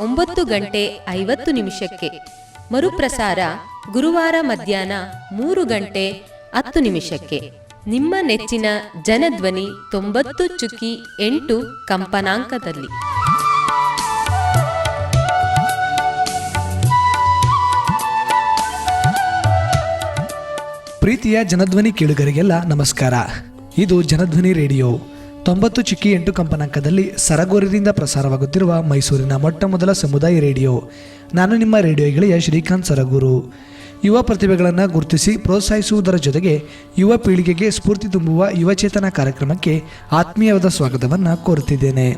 ಒಂಬತ್ತು ಗಂಟೆ ಐವತ್ತು ನಿಮಿಷಕ್ಕೆ. ಮರುಪ್ರಸಾರ ಗುರುವಾರ ಮಧ್ಯಾಹ್ನ ಮೂರು ಗಂಟೆ ಹತ್ತು ನಿಮಿಷಕ್ಕೆ. ನಿಮ್ಮ ನೆಚ್ಚಿನ ಜನಧ್ವನಿ ತೊಂಬತ್ತು ಚುಕ್ಕಿ ಎಂಟು ಕಂಪನಾಂಕದಲ್ಲಿ. ಪ್ರೀತಿಯ ಜನಧ್ವನಿ ಕೇಳುಗರಿಗೆಲ್ಲ ನಮಸ್ಕಾರ. ಇದು ಜನಧ್ವನಿ ರೇಡಿಯೋ. ತೊಂಬತ್ತು ಚಿಕ್ಕಿ ಎಂಟು ಕಂಪನಾಂಕದಲ್ಲಿ ಸರಗೂರಿನಿಂದ ಪ್ರಸಾರವಾಗುತ್ತಿರುವ ಮೈಸೂರಿನ ಮೊಟ್ಟ ಮೊದಲ ಸಮುದಾಯ ರೇಡಿಯೋ. ನಾನು ನಿಮ್ಮ ರೇಡಿಯೋ ಗೆಳೆಯ ಶ್ರೀಕಾಂತ್ ಸರಗೂರು. ಯುವ ಪ್ರತಿಭೆಗಳನ್ನು ಗುರುತಿಸಿ ಪ್ರೋತ್ಸಾಹಿಸುವುದರ ಜೊತೆಗೆ ಯುವ ಪೀಳಿಗೆಗೆ ಸ್ಫೂರ್ತಿ ತುಂಬುವ ಯುವಚೇತನ ಕಾರ್ಯಕ್ರಮಕ್ಕೆ ಆತ್ಮೀಯವಾದ ಸ್ವಾಗತವನ್ನು ಕೋರುತ್ತಿದ್ದೇನೆ.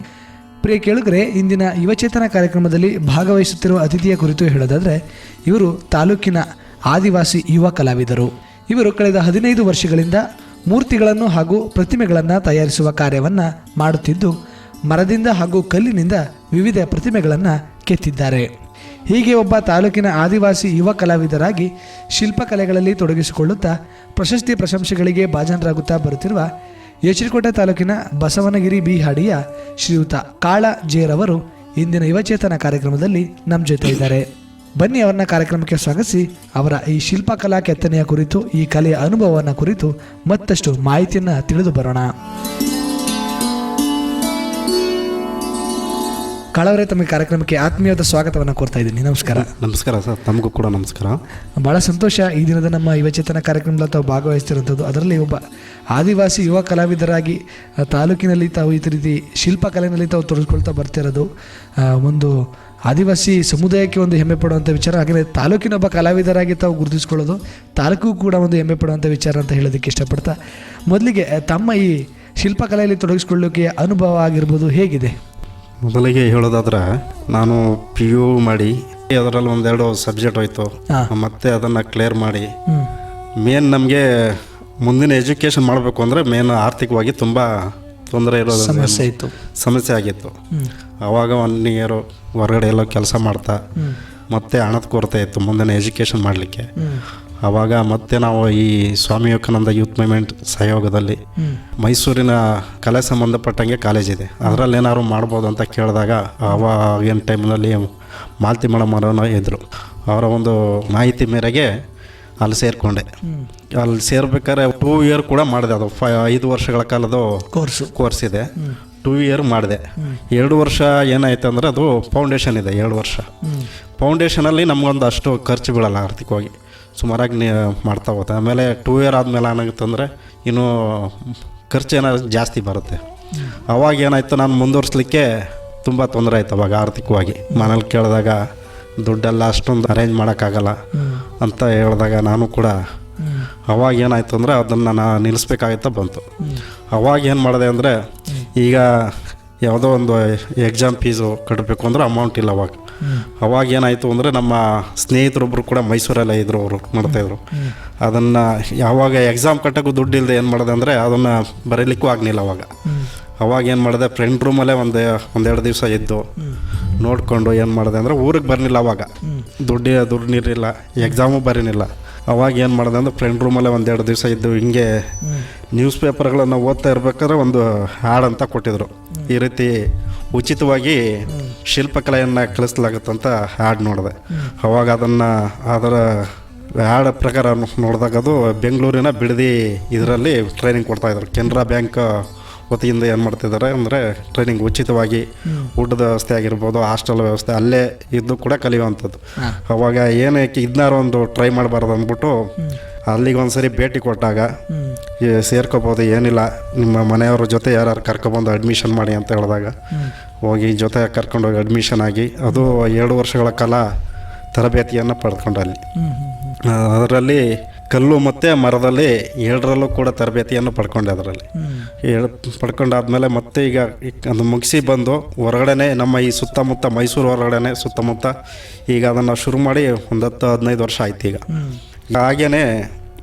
ಪ್ರಿಯ ಕೇಳುಗರೆ, ಇಂದಿನ ಯುವಚೇತನ ಕಾರ್ಯಕ್ರಮದಲ್ಲಿ ಭಾಗವಹಿಸುತ್ತಿರುವ ಅತಿಥಿಯ ಕುರಿತು ಹೇಳೋದಾದರೆ, ಇವರು ತಾಲೂಕಿನ ಆದಿವಾಸಿ ಯುವ ಕಲಾವಿದರು. ಇವರು ಕಳೆದ ಹದಿನೈದು ವರ್ಷಗಳಿಂದ ಮೂರ್ತಿಗಳನ್ನು ಹಾಗೂ ಪ್ರತಿಮೆಗಳನ್ನು ತಯಾರಿಸುವ ಕಾರ್ಯವನ್ನು ಮಾಡುತ್ತಿದ್ದು, ಮರದಿಂದ ಹಾಗೂ ಕಲ್ಲಿನಿಂದ ವಿವಿಧ ಪ್ರತಿಮೆಗಳನ್ನು ಕೆತ್ತಿದ್ದಾರೆ. ಹೀಗೆ ಒಬ್ಬ ತಾಲೂಕಿನ ಆದಿವಾಸಿ ಯುವ ಕಲಾವಿದರಾಗಿ ಶಿಲ್ಪಕಲೆಗಳಲ್ಲಿ ತೊಡಗಿಸಿಕೊಳ್ಳುತ್ತಾ ಪ್ರಶಸ್ತಿ ಪ್ರಶಂಸೆಗಳಿಗೆ ಭಾಜನರಾಗುತ್ತಾ ಬರುತ್ತಿರುವ ಯಚರಿಕೋಟೆ ತಾಲೂಕಿನ ಬಸವನಗಿರಿ ಬಿ ಹಾಡಿಯ ಶ್ರೀಯುತ ಕಾಳ ಜೇರವರು ಇಂದಿನ ಯುವಚೇತನ ಕಾರ್ಯಕ್ರಮದಲ್ಲಿ ನಮ್ಮ ಜೊತೆ ಇದ್ದಾರೆ. ಬನ್ನಿ ಅವರನ್ನ ಕಾರ್ಯಕ್ರಮಕ್ಕೆ ಸ್ವಾಗತಿಸಿ. ಅವರ ಈ ಶಿಲ್ಪಕಲಾ ಕೆತ್ತನೆಯ ಕುರಿತು ಈ ಕಲೆಯ ಅನುಭವವನ್ನು ಕುರಿತು ಮತ್ತಷ್ಟು ಮಾಹಿತಿಯನ್ನು ತಿಳಿದು ಬರೋಣ. ಕಳವರೆ ತಮ್ಮ ಕಾರ್ಯಕ್ರಮಕ್ಕೆ ಆತ್ಮೀಯವಾದ ಸ್ವಾಗತವನ್ನು ಕೋರ್ತಾ ಇದ್ದೀನಿ. ನಮಸ್ಕಾರ. ನಮಸ್ಕಾರ ಸರ್ ತಮಗೂ ಕೂಡ ನಮಸ್ಕಾರ. ಬಹಳ ಸಂತೋಷ ಈ ದಿನದ ನಮ್ಮ ಯುವಚೇತನ ಕಾರ್ಯಕ್ರಮದಲ್ಲಿ ತಾವು ಭಾಗವಹಿಸ್ತಿರುವಂಥದ್ದು. ಅದರಲ್ಲಿ ಒಬ್ಬ ಆದಿವಾಸಿ ಯುವ ಕಲಾವಿದರಾಗಿ ತಾಲೂಕಿನಲ್ಲಿ ತಾವು ಈ ರೀತಿ ಶಿಲ್ಪಕಲೆಯಲ್ಲಿ ತಾವು ತೊಡಗಿಸ್ಕೊಳ್ತಾ ಬರ್ತಿರೋದು ಒಂದು ಆದಿವಾಸಿ ಸಮುದಾಯಕ್ಕೆ ಒಂದು ಹೆಮ್ಮೆ ಪಡುವಂಥ ವಿಚಾರ ಹಾಗೆಯೇ ತಾಲೂಕಿನ ಒಬ್ಬ ಕಲಾವಿದರಾಗಿ ತಾವು ಗುರುತಿಸ್ಕೊಳ್ಳೋದು ತಾಲೂಕು ಕೂಡ ಒಂದು ಹೆಮ್ಮೆ ಪಡುವಂಥ ವಿಚಾರ ಅಂತ ಹೇಳೋದಕ್ಕೆ ಇಷ್ಟಪಡ್ತಾ ಮೊದಲಿಗೆ ತಮ್ಮ ಈ ಶಿಲ್ಪಕಲೆಯಲ್ಲಿ ತೊಡಗಿಸ್ಕೊಳ್ಳೋಕೆ ಅನುಭವ ಆಗಿರ್ಬೋದು ಹೇಗಿದೆ? ಮೊದಲಿಗೆ ಹೇಳೋದಾದ್ರೆ ನಾನು ಪಿ ಯು ಮಾಡಿ ಅದರಲ್ಲಿ ಒಂದೆರಡು ಸಬ್ಜೆಕ್ಟ್ ಹೋಯ್ತು. ಮತ್ತೆ ಅದನ್ನು ಕ್ಲಿಯರ್ ಮಾಡಿ. ಮೇನ್ ನಮಗೆ ಮುಂದಿನ ಎಜುಕೇಷನ್ ಮಾಡಬೇಕು ಅಂದರೆ ಮೇನ್ ಆರ್ಥಿಕವಾಗಿ ತುಂಬ ತೊಂದರೆ ಇರೋದು ಸಮಸ್ಯೆ ಇತ್ತು. ಸಮಸ್ಯೆ ಆಗಿತ್ತು. ಅವಾಗ ಆವಾಗ ಒನ್ ಇಯರು ಹೊರಗಡೆ ಎಲ್ಲ ಕೆಲಸ ಮಾಡ್ತಾ ಮತ್ತೆ ಹಣದ ಕೊರತೆ ಇತ್ತು ಮುಂದೆ ಎಜುಕೇಷನ್ ಮಾಡಲಿಕ್ಕೆ. ಅವಾಗ ಆವಾಗ ಮತ್ತೆ ನಾವು ಈ ಸ್ವಾಮಿ ವಿವೇಕಾನಂದ ಯೂತ್ ಮೂವ್ಮೆಂಟ್ ಸಹಯೋಗದಲ್ಲಿ ಮೈಸೂರಿನ ಕಲೆ ಸಂಬಂಧಪಟ್ಟಂಗೆ ಕಾಲೇಜ್ ಇದೆ. ಅದರಲ್ಲಿ ಏನಾದ್ರು ಮಾಡ್ಬೋದು ಅಂತ ಕೇಳಿದಾಗ ಅವಾಗಿನ ಟೈಮ್ನಲ್ಲಿ ಮಾಲ್ತಿ ಮೇಡಮ್ ಅವರನ್ನು ಇದ್ದರು ಅವರ ಒಂದು ಮಾಹಿತಿ ಮೇರೆಗೆ ಅಲ್ಲಿ ಸೇರಿಕೊಂಡೆ. ಅಲ್ಲಿ ಸೇರ್ಬೇಕಾದ್ರೆ ಟೂ ಇಯರ್ ಕೂಡ ಮಾಡಿದೆ ಅದು. ಫೈ ಐದು ವರ್ಷಗಳ ಕಾಲದ ಕೋರ್ಸ್ ಕೋರ್ಸ್ ಇದೆ. ಟೂ ಇಯರ್ ಮಾಡಿದೆ. ಎರಡು ವರ್ಷ ಏನಾಯ್ತು ಅಂದರೆ ಅದು ಫೌಂಡೇಶನ್ ಇದೆ ಎರಡು ವರ್ಷ. ಫೌಂಡೇಶನಲ್ಲಿ ನಮಗೊಂದು ಅಷ್ಟು ಖರ್ಚು ಬೀಳಲ್ಲ ಆರ್ಥಿಕವಾಗಿ. ಸುಮಾರಾಗಿ ನೀ ಮಾಡ್ತಾ ಹೋಗುತ್ತೆ. ಆಮೇಲೆ ಟೂ ಇಯರ್ ಆದಮೇಲೆ ಏನಾಗುತ್ತೆ ಅಂದರೆ ಇನ್ನೂ ಖರ್ಚು ಏನಾದ್ರು ಜಾಸ್ತಿ ಬರುತ್ತೆ. ಅವಾಗ ಏನಾಯ್ತು ನಾನು ಮುಂದುವರ್ಸ್ಲಿಕ್ಕೆ ತುಂಬ ತೊಂದರೆ ಆಯ್ತು ಅವಾಗ ಆರ್ಥಿಕವಾಗಿ. ಮನೇಲಿ ಕೇಳಿದಾಗ ದುಡ್ಡೆಲ್ಲ ಅಷ್ಟೊಂದು ಅರೇಂಜ್ ಮಾಡೋಕ್ಕಾಗಲ್ಲ ಅಂತ ಹೇಳಿದಾಗ ನಾನು ಕೂಡ ಅವಾಗ ಏನಾಯ್ತು ಅಂದರೆ ಅದನ್ನು ನಾನು ನಿಲ್ಲಿಸ್ಬೇಕಾಗಿತ್ತ ಬಂತು. ಅವಾಗ ಏನು ಮಾಡಿದೆ ಅಂದರೆ ಈಗ ಯಾವುದೋ ಒಂದು ಎಕ್ಸಾಮ್ ಫೀಸು ಕಟ್ಟಬೇಕು ಅಂದ್ರೆ ಅಮೌಂಟ್ ಇಲ್ಲ ಅವಾಗ. ಅವಾಗ ಏನಾಯಿತು ಅಂದರೆ ನಮ್ಮ ಸ್ನೇಹಿತರೊಬ್ಬರು ಕೂಡ ಮೈಸೂರಲ್ಲೇ ಇದ್ದರು ಅವರು ಮಾಡ್ತಾಯಿದ್ರು ಅದನ್ನು ಯಾವಾಗ ಎಕ್ಸಾಮ್ ಕಟ್ಟೋಕ್ಕೂ ದುಡ್ಡು ಇಲ್ಲದೆ ಏನು ಮಾಡಿದೆ ಅಂದರೆ ಅದನ್ನು ಬರೀಲಿಕ್ಕೂ ಆಗಲಿಲ್ಲ ಅವಾಗ. ಅವಾಗ ಏನು ಮಾಡಿದೆ ಫ್ರೆಂಡ್ ರೂಮಲ್ಲೇ ಒಂದು, ಒಂದೆರಡು ದಿವಸ ಇದ್ದು. ನೋಡಿಕೊಂಡು ಏನು ಮಾಡಿದೆ ಅಂದರೆ ಊರಿಗೆ ಬರಲಿಲ್ಲ ಅವಾಗ. ದುಡ್ಡಿ, ದುಡ್ಡು ನೀರಿಲ್ಲ ಎಕ್ಸಾಮು ಬರೀನಿಲ್ಲ. ಅವಾಗ ಏನು ಮಾಡಿದೆ ಅಂದರೆ ಫ್ರೆಂಡ್ ರೂಮಲ್ಲೇ ಒಂದೆರಡು ದಿವಸ ಇದ್ದು, ಹಿಂಗೆ ನ್ಯೂಸ್ ಪೇಪರ್ಗಳನ್ನು ಓದ್ತಾ ಇರ್ಬೇಕಾದ್ರೆ ಒಂದು ಹಾಡು ಅಂತ ಕೊಟ್ಟಿದ್ರು. ಈ ರೀತಿ ಉಚಿತವಾಗಿ ಶಿಲ್ಪಕಲೆಯನ್ನು ಕಲಿಸ್ಲಾಗತ್ತಂತ ಹಾಡು ನೋಡಿದೆ. ಅವಾಗ ಅದನ್ನು, ಅದರ ಹಾಡ ಪ್ರಕಾರ ನೋಡಿದಾಗ ಅದು ಬೆಂಗಳೂರಿನ ಬಿಡದಿ ಇದರಲ್ಲಿ ಟ್ರೈನಿಂಗ್ ಕೊಡ್ತಾಯಿದ್ರು ಕೆನರಾ ಬ್ಯಾಂಕ್ ವತಿಯಿಂದ ಏನು ಮಾಡ್ತಿದ್ದಾರೆ ಅಂದರೆ ಟ್ರೈನಿಂಗ್ ಉಚಿತವಾಗಿ ಊಟದ ವ್ಯವಸ್ಥೆ ಆಗಿರ್ಬೋದು ಹಾಸ್ಟೆಲ್ ವ್ಯವಸ್ಥೆ ಅಲ್ಲೇ ಇದ್ದು ಕೂಡ ಕಲಿಯುವಂಥದ್ದು. ಅವಾಗ ಏನಕ್ಕೆ ಇದನ್ನಾರು ಒಂದು ಟ್ರೈ ಮಾಡಬಾರ್ದು ಅಂದ್ಬಿಟ್ಟು ಅಲ್ಲಿಗೆ ಒಂದ್ಸರಿ ಭೇಟಿ ಕೊಟ್ಟಾಗ ಸೇರ್ಕೋಬೋದು ಏನಿಲ್ಲ ನಿಮ್ಮ ಮನೆಯವ್ರ ಜೊತೆ ಯಾರು ಕರ್ಕೊಬಂದು ಅಡ್ಮಿಷನ್ ಮಾಡಿ ಅಂತ ಹೇಳಿದಾಗ ಹೋಗಿ ಜೊತೆ ಕರ್ಕೊಂಡೋಗಿ ಅಡ್ಮಿಷನ್ ಆಗಿ ಅದು ಎರಡು ವರ್ಷಗಳ ಕಾಲ ತರಬೇತಿಯನ್ನು ಪಡ್ಕೊಂಡು ಅಲ್ಲಿ. ಅದರಲ್ಲಿ ಕಲ್ಲು ಮತ್ತು ಮರದಲ್ಲಿ ಎರಡರಲ್ಲೂ ಕೂಡ ತರಬೇತಿಯನ್ನು ಪಡ್ಕೊಂಡೆ ಅದರಲ್ಲಿ. ಹೇಳ ಪಡ್ಕೊಂಡಾದ್ಮೇಲೆ ಮತ್ತೆ ಈಗ ಅದು ಮುಗಿಸಿ ಬಂದು ಹೊರಗಡೆನೆ ನಮ್ಮ ಈ ಸುತ್ತಮುತ್ತ ಮೈಸೂರು ಹೊರಗಡೆನೆ ಸುತ್ತಮುತ್ತ ಈಗ ಅದನ್ನು ಶುರು ಮಾಡಿ ಒಂದು ಹತ್ತು ಹದಿನೈದು ವರ್ಷ ಆಯ್ತು ಈಗ. ಹಾಗೇನೆ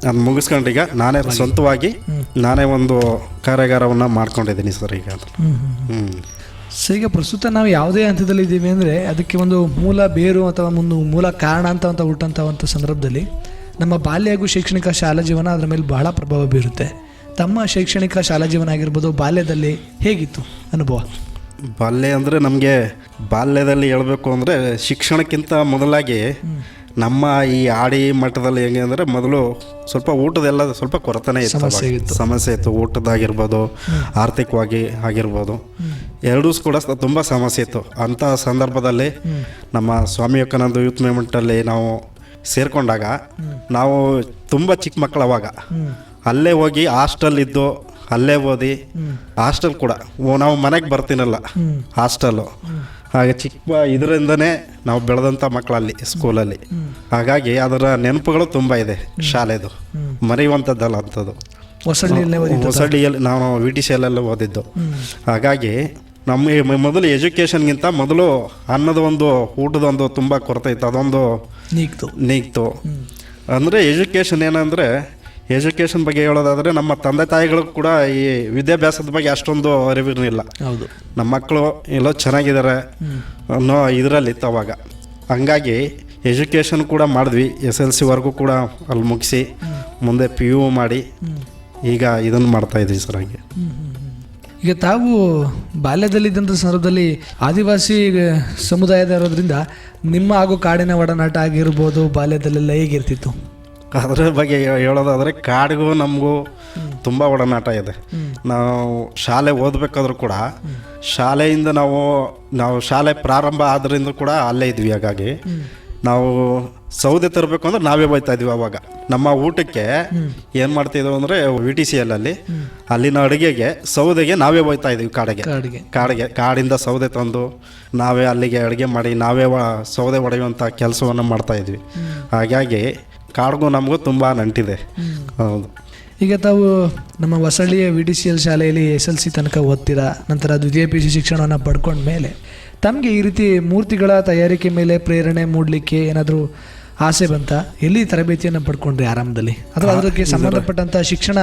ಅದು ಮುಗಿಸ್ಕೊಂಡು ಈಗ ನಾನೇ ಸ್ವಂತವಾಗಿ ನಾನೇ ಒಂದು ಕಾರ್ಯಾಗಾರವನ್ನು ಮಾಡ್ಕೊಂಡಿದ್ದೀನಿ ಸರ್ ಈಗ ಅದು ಹ್ಞೂ ಸೊ ಈಗ ಪ್ರಸ್ತುತ ನಾವು ಯಾವುದೇ ಹಂತದಲ್ಲಿ ಇದ್ದೀವಿ ಅಂದರೆ ಅದಕ್ಕೆ ಒಂದು ಮೂಲ ಬೇರು ಅಥವಾ ಒಂದು ಮೂಲ ಕಾರಣ ಅಂತ ಅಂತ ಹುಟ್ಟಂಥ ಸಂದರ್ಭದಲ್ಲಿ ನಮ್ಮ ಬಾಲ್ಯ ಹಾಗೂ ಶೈಕ್ಷಣಿಕ ಶಾಲಾ ಜೀವನ ಅದರ ಮೇಲೆ ಬಹಳ ಪ್ರಭಾವ ಬೀರುತ್ತೆ. ತಮ್ಮ ಶೈಕ್ಷಣಿಕ ಶಾಲಾ ಜೀವನ ಆಗಿರ್ಬೋದು ಬಾಲ್ಯದಲ್ಲಿ ಹೇಗಿತ್ತು ಅನುಭವ? ಬಾಲ್ಯ ಅಂದರೆ ನಮಗೆ ಬಾಲ್ಯದಲ್ಲಿ ಹೇಳಬೇಕು ಅಂದರೆ ಶಿಕ್ಷಣಕ್ಕಿಂತ ಮೊದಲಾಗಿ ನಮ್ಮ ಈ ಆಡಿ ಮಟ್ಟದಲ್ಲಿ ಹೆಂಗೆ ಅಂದರೆ ಮೊದಲು ಸ್ವಲ್ಪ ಊಟದೆಲ್ಲ ಸ್ವಲ್ಪ ಕೊರತೆನೇ ಇತ್ತು ಸಮಸ್ಯೆ ಇತ್ತು. ಸಮಸ್ಯೆ ಇತ್ತು. ಊಟದಾಗಿರ್ಬೋದು ಆರ್ಥಿಕವಾಗಿ ಆಗಿರ್ಬೋದು. ಎರಡೂ ಕೂಡ ತುಂಬ ಸಮಸ್ಯೆ ಇತ್ತು. ಅಂಥ ಸಂದರ್ಭದಲ್ಲಿ ನಮ್ಮ ಸ್ವಾಮಿ ವಿವೇಕಾನಂದ ಯೂತ್ ಮೂವ್ಮೆಂಟಲ್ಲಿ ನಾವು ಸೇರಿಕೊಂಡಾಗ ನಾವು ತುಂಬ ಚಿಕ್ಕ ಮಕ್ಕಳು ಅವಾಗ. ಅಲ್ಲೇ ಹೋಗಿ ಹಾಸ್ಟೆಲ್ ಇದ್ದು ಅಲ್ಲೇ ಓದಿ ಹಾಸ್ಟೆಲ್ ಕೂಡ. ನಾವು ಮನೆಗೆ ಬರ್ತೀನಲ್ಲ ಹಾಸ್ಟೆಲ್ಲು ಹಾಗೆ ಚಿಕ್ಕ ಇದರಿಂದನೇ ನಾವು ಬೆಳೆದಂಥ ಮಕ್ಕಳಲ್ಲಿ ಸ್ಕೂಲಲ್ಲಿ ಹಾಗಾಗಿ ಅದರ ನೆನಪುಗಳು ತುಂಬ ಇದೆ ಶಾಲೆದು. ಮರೆಯುವಂಥದ್ದಲ್ಲ ಅಂಥದ್ದು. ಹೊಸಳ್ಳಿಯಲ್ಲಿ ನಾವು ವಿ ಟಿ ಸಿ ಓದಿದ್ದು. ಹಾಗಾಗಿ ನಮ್ಮ ಮೊದಲು ಎಜುಕೇಷನ್ಗಿಂತ ಮೊದಲು ಅನ್ನದ ಒಂದು ಊಟದ ಒಂದು ತುಂಬ ಕೊರತೆ ಇತ್ತು. ಅದೊಂದು ನೀಗ್ತು ನೀಗ್ತು ಅಂದರೆ ಎಜುಕೇಷನ್ ಏನಂದರೆ ಎಜುಕೇಷನ್ ಬಗ್ಗೆ ಹೇಳೋದಾದರೆ ನಮ್ಮ ತಂದೆ ತಾಯಿಗಳು ಕೂಡ ಈ ವಿದ್ಯಾಭ್ಯಾಸದ ಬಗ್ಗೆ ಅಷ್ಟೊಂದು ಅರಿವಿರಲಿಲ್ಲ. ಹೌದು. ನಮ್ಮ ಮಕ್ಕಳು ಎಲ್ಲೋ ಚೆನ್ನಾಗಿದ್ದಾರೆ ಅನ್ನೋ ಇದರಲ್ಲಿ ಇತ್ತು ಅವಾಗ. ಹಂಗಾಗಿ ಎಜುಕೇಷನ್ ಕೂಡ ಮಾಡಿದ್ವಿ. ಎಸ್ ಎಲ್ ಸಿವರೆಗೂ ಕೂಡ ಅಲ್ಲಿ ಮುಗಿಸಿ ಮುಂದೆ ಪಿ ಯು ಮಾಡಿ ಈಗ ಇದನ್ನು ಮಾಡ್ತಾ ಇದ್ವಿ ಸರ್ ಹಾಗೆ. ಈಗ ತಾವು ಬಾಲ್ಯದಲ್ಲಿದ್ದಂಥ ಸಂದರ್ಭದಲ್ಲಿ ಆದಿವಾಸಿ ಸಮುದಾಯದ ಇರೋದ್ರಿಂದ ನಿಮ್ಮ ಹಾಗೂ ಕಾಡಿನ ಒಡನಾಟ ಆಗಿರ್ಬೋದು ಬಾಲ್ಯದಲ್ಲೆಲ್ಲ ಹೇಗಿರ್ತಿತ್ತು? ಅದರ ಬಗ್ಗೆ ಹೇಳೋದಾದರೆ ಕಾಡಿಗೂ ನಮಗೂ ತುಂಬ ಒಡನಾಟ ಇದೆ. ನಾವು ಶಾಲೆ ಓದಬೇಕಾದ್ರೂ ಕೂಡ ಶಾಲೆಯಿಂದ ನಾವು ನಾವು ಶಾಲೆ ಪ್ರಾರಂಭ ಆದ್ರಿಂದ ಕೂಡ ಅಲ್ಲೇ ಇದ್ವಿ ಹಾಗಾಗಿ. ನಾವು ಸೌದೆ ತರಬೇಕು ಅಂದ್ರೆ ನಾವೇ ಬೈತಾ ಇದೀವಿ ಅವಾಗ. ನಮ್ಮ ಊಟಕ್ಕೆ ಏನು ಮಾಡ್ತಿದ್ವು ಅಂದರೆ ವಿ ಟಿ ಸಿ ಎಲ್ಲಲ್ಲಿ ಅಲ್ಲಿನ ಅಡುಗೆಗೆ ಸೌದೆಗೆ ನಾವೇ ಬೈತಾ ಇದೀವಿ ಕಾಡಿಗೆ. ಕಾಡಿಗೆ. ಕಾಡಿಂದ ಸೌದೆ ತಂದು ನಾವೇ ಅಲ್ಲಿಗೆ ಅಡುಗೆ ಮಾಡಿ ನಾವೇ ಸೌದೆ ಹೊಡೆಯುವಂಥ ಕೆಲಸವನ್ನು ಮಾಡ್ತಾ ಇದ್ವಿ. ಹಾಗಾಗಿ ಕಾಡಿಗೂ ನಮಗೂ ತುಂಬ ನಂಟಿದೆ. ಹೌದು. ಈಗ ತಾವು ನಮ್ಮ ಹೊಸಳ್ಳಿಯ ವಿ ಡಿ ಸಿ ಎಲ್ ಶಾಲೆಯಲ್ಲಿ ಎಸ್ ಎಲ್ ಸಿ ತನಕ ಓದ್ತೀರಾ ನಂತರ ದ್ವಿತೀಯ ಪಿ ಸಿ ಶಿಕ್ಷಣವನ್ನು ಪಡ್ಕೊಂಡ ಮೇಲೆ ತಮಗೆ ಈ ರೀತಿ ಮೂರ್ತಿಗಳ ತಯಾರಿಕೆ ಮೇಲೆ ಪ್ರೇರಣೆ ಮೂಡಲಿಕ್ಕೆ ಏನಾದರೂ ಆಸೆ ಬಂತ? ಎಲ್ಲಿ ತರಬೇತಿಯನ್ನು ಪಡ್ಕೊಂಡ್ರಿ ಆರಂಭದಲ್ಲಿ? ಅಥವಾ ಅದಕ್ಕೆ ಸಂಬಂಧಪಟ್ಟಂಥ ಶಿಕ್ಷಣ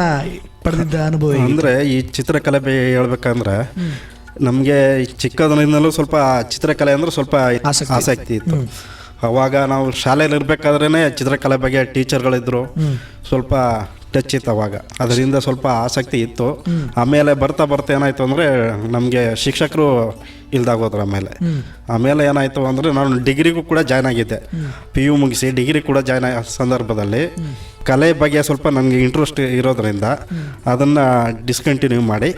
ಪಡೆದಿದ್ದ ಅನುಭವ? ಅಂದರೆ ಈ ಚಿತ್ರಕಲೆ ಹೇಳ್ಬೇಕಂದ್ರೆ ನಮಗೆ ಚಿಕ್ಕದಿಂದಲೂ ಸ್ವಲ್ಪ ಚಿತ್ರಕಲೆ ಅಂದ್ರೆ ಸ್ವಲ್ಪ ಆಸಕ್ತಿ. ಆಸಕ್ತಿ ಇತ್ತು. ಅವಾಗ ನಾವು ಶಾಲೆಯಲ್ಲಿ ಇರಬೇಕಾದ್ರೇ ಚಿತ್ರಕಲೆ ಬಗ್ಗೆ ಟೀಚರ್ಗಳಿದ್ರು. ಸ್ವಲ್ಪ ಟಚ್ ಇತ್ತು ಅವಾಗ ಅದರಿಂದ ಸ್ವಲ್ಪ ಆಸಕ್ತಿ ಇತ್ತು. ಆಮೇಲೆ ಬರ್ತಾ ಬರ್ತಾ ಏನಾಯ್ತು ಅಂದರೆ ನಮಗೆ ಶಿಕ್ಷಕರು ಇಲ್ದಾಗೋದ್ರ ಆಮೇಲೆ. ಆಮೇಲೆ ಏನಾಯ್ತು ಅಂದರೆ ನಾನು ಡಿಗ್ರಿಗೂ ಕೂಡ ಜಾಯ್ನ್ ಆಗಿದ್ದೆ. ಪಿ ಯು ಮುಗಿಸಿ ಡಿಗ್ರಿ ಕೂಡ ಜಾಯ್ನ್ ಆಗ ಸಂದರ್ಭದಲ್ಲಿ. ಕಲೆ ಬಗ್ಗೆ ಸ್ವಲ್ಪ ನನಗೆ ಇಂಟ್ರೆಸ್ಟ್ ಇರೋದ್ರಿಂದ ಅದನ್ನು ಡಿಸ್ಕಂಟಿನ್ಯೂ ಮಾಡಿ.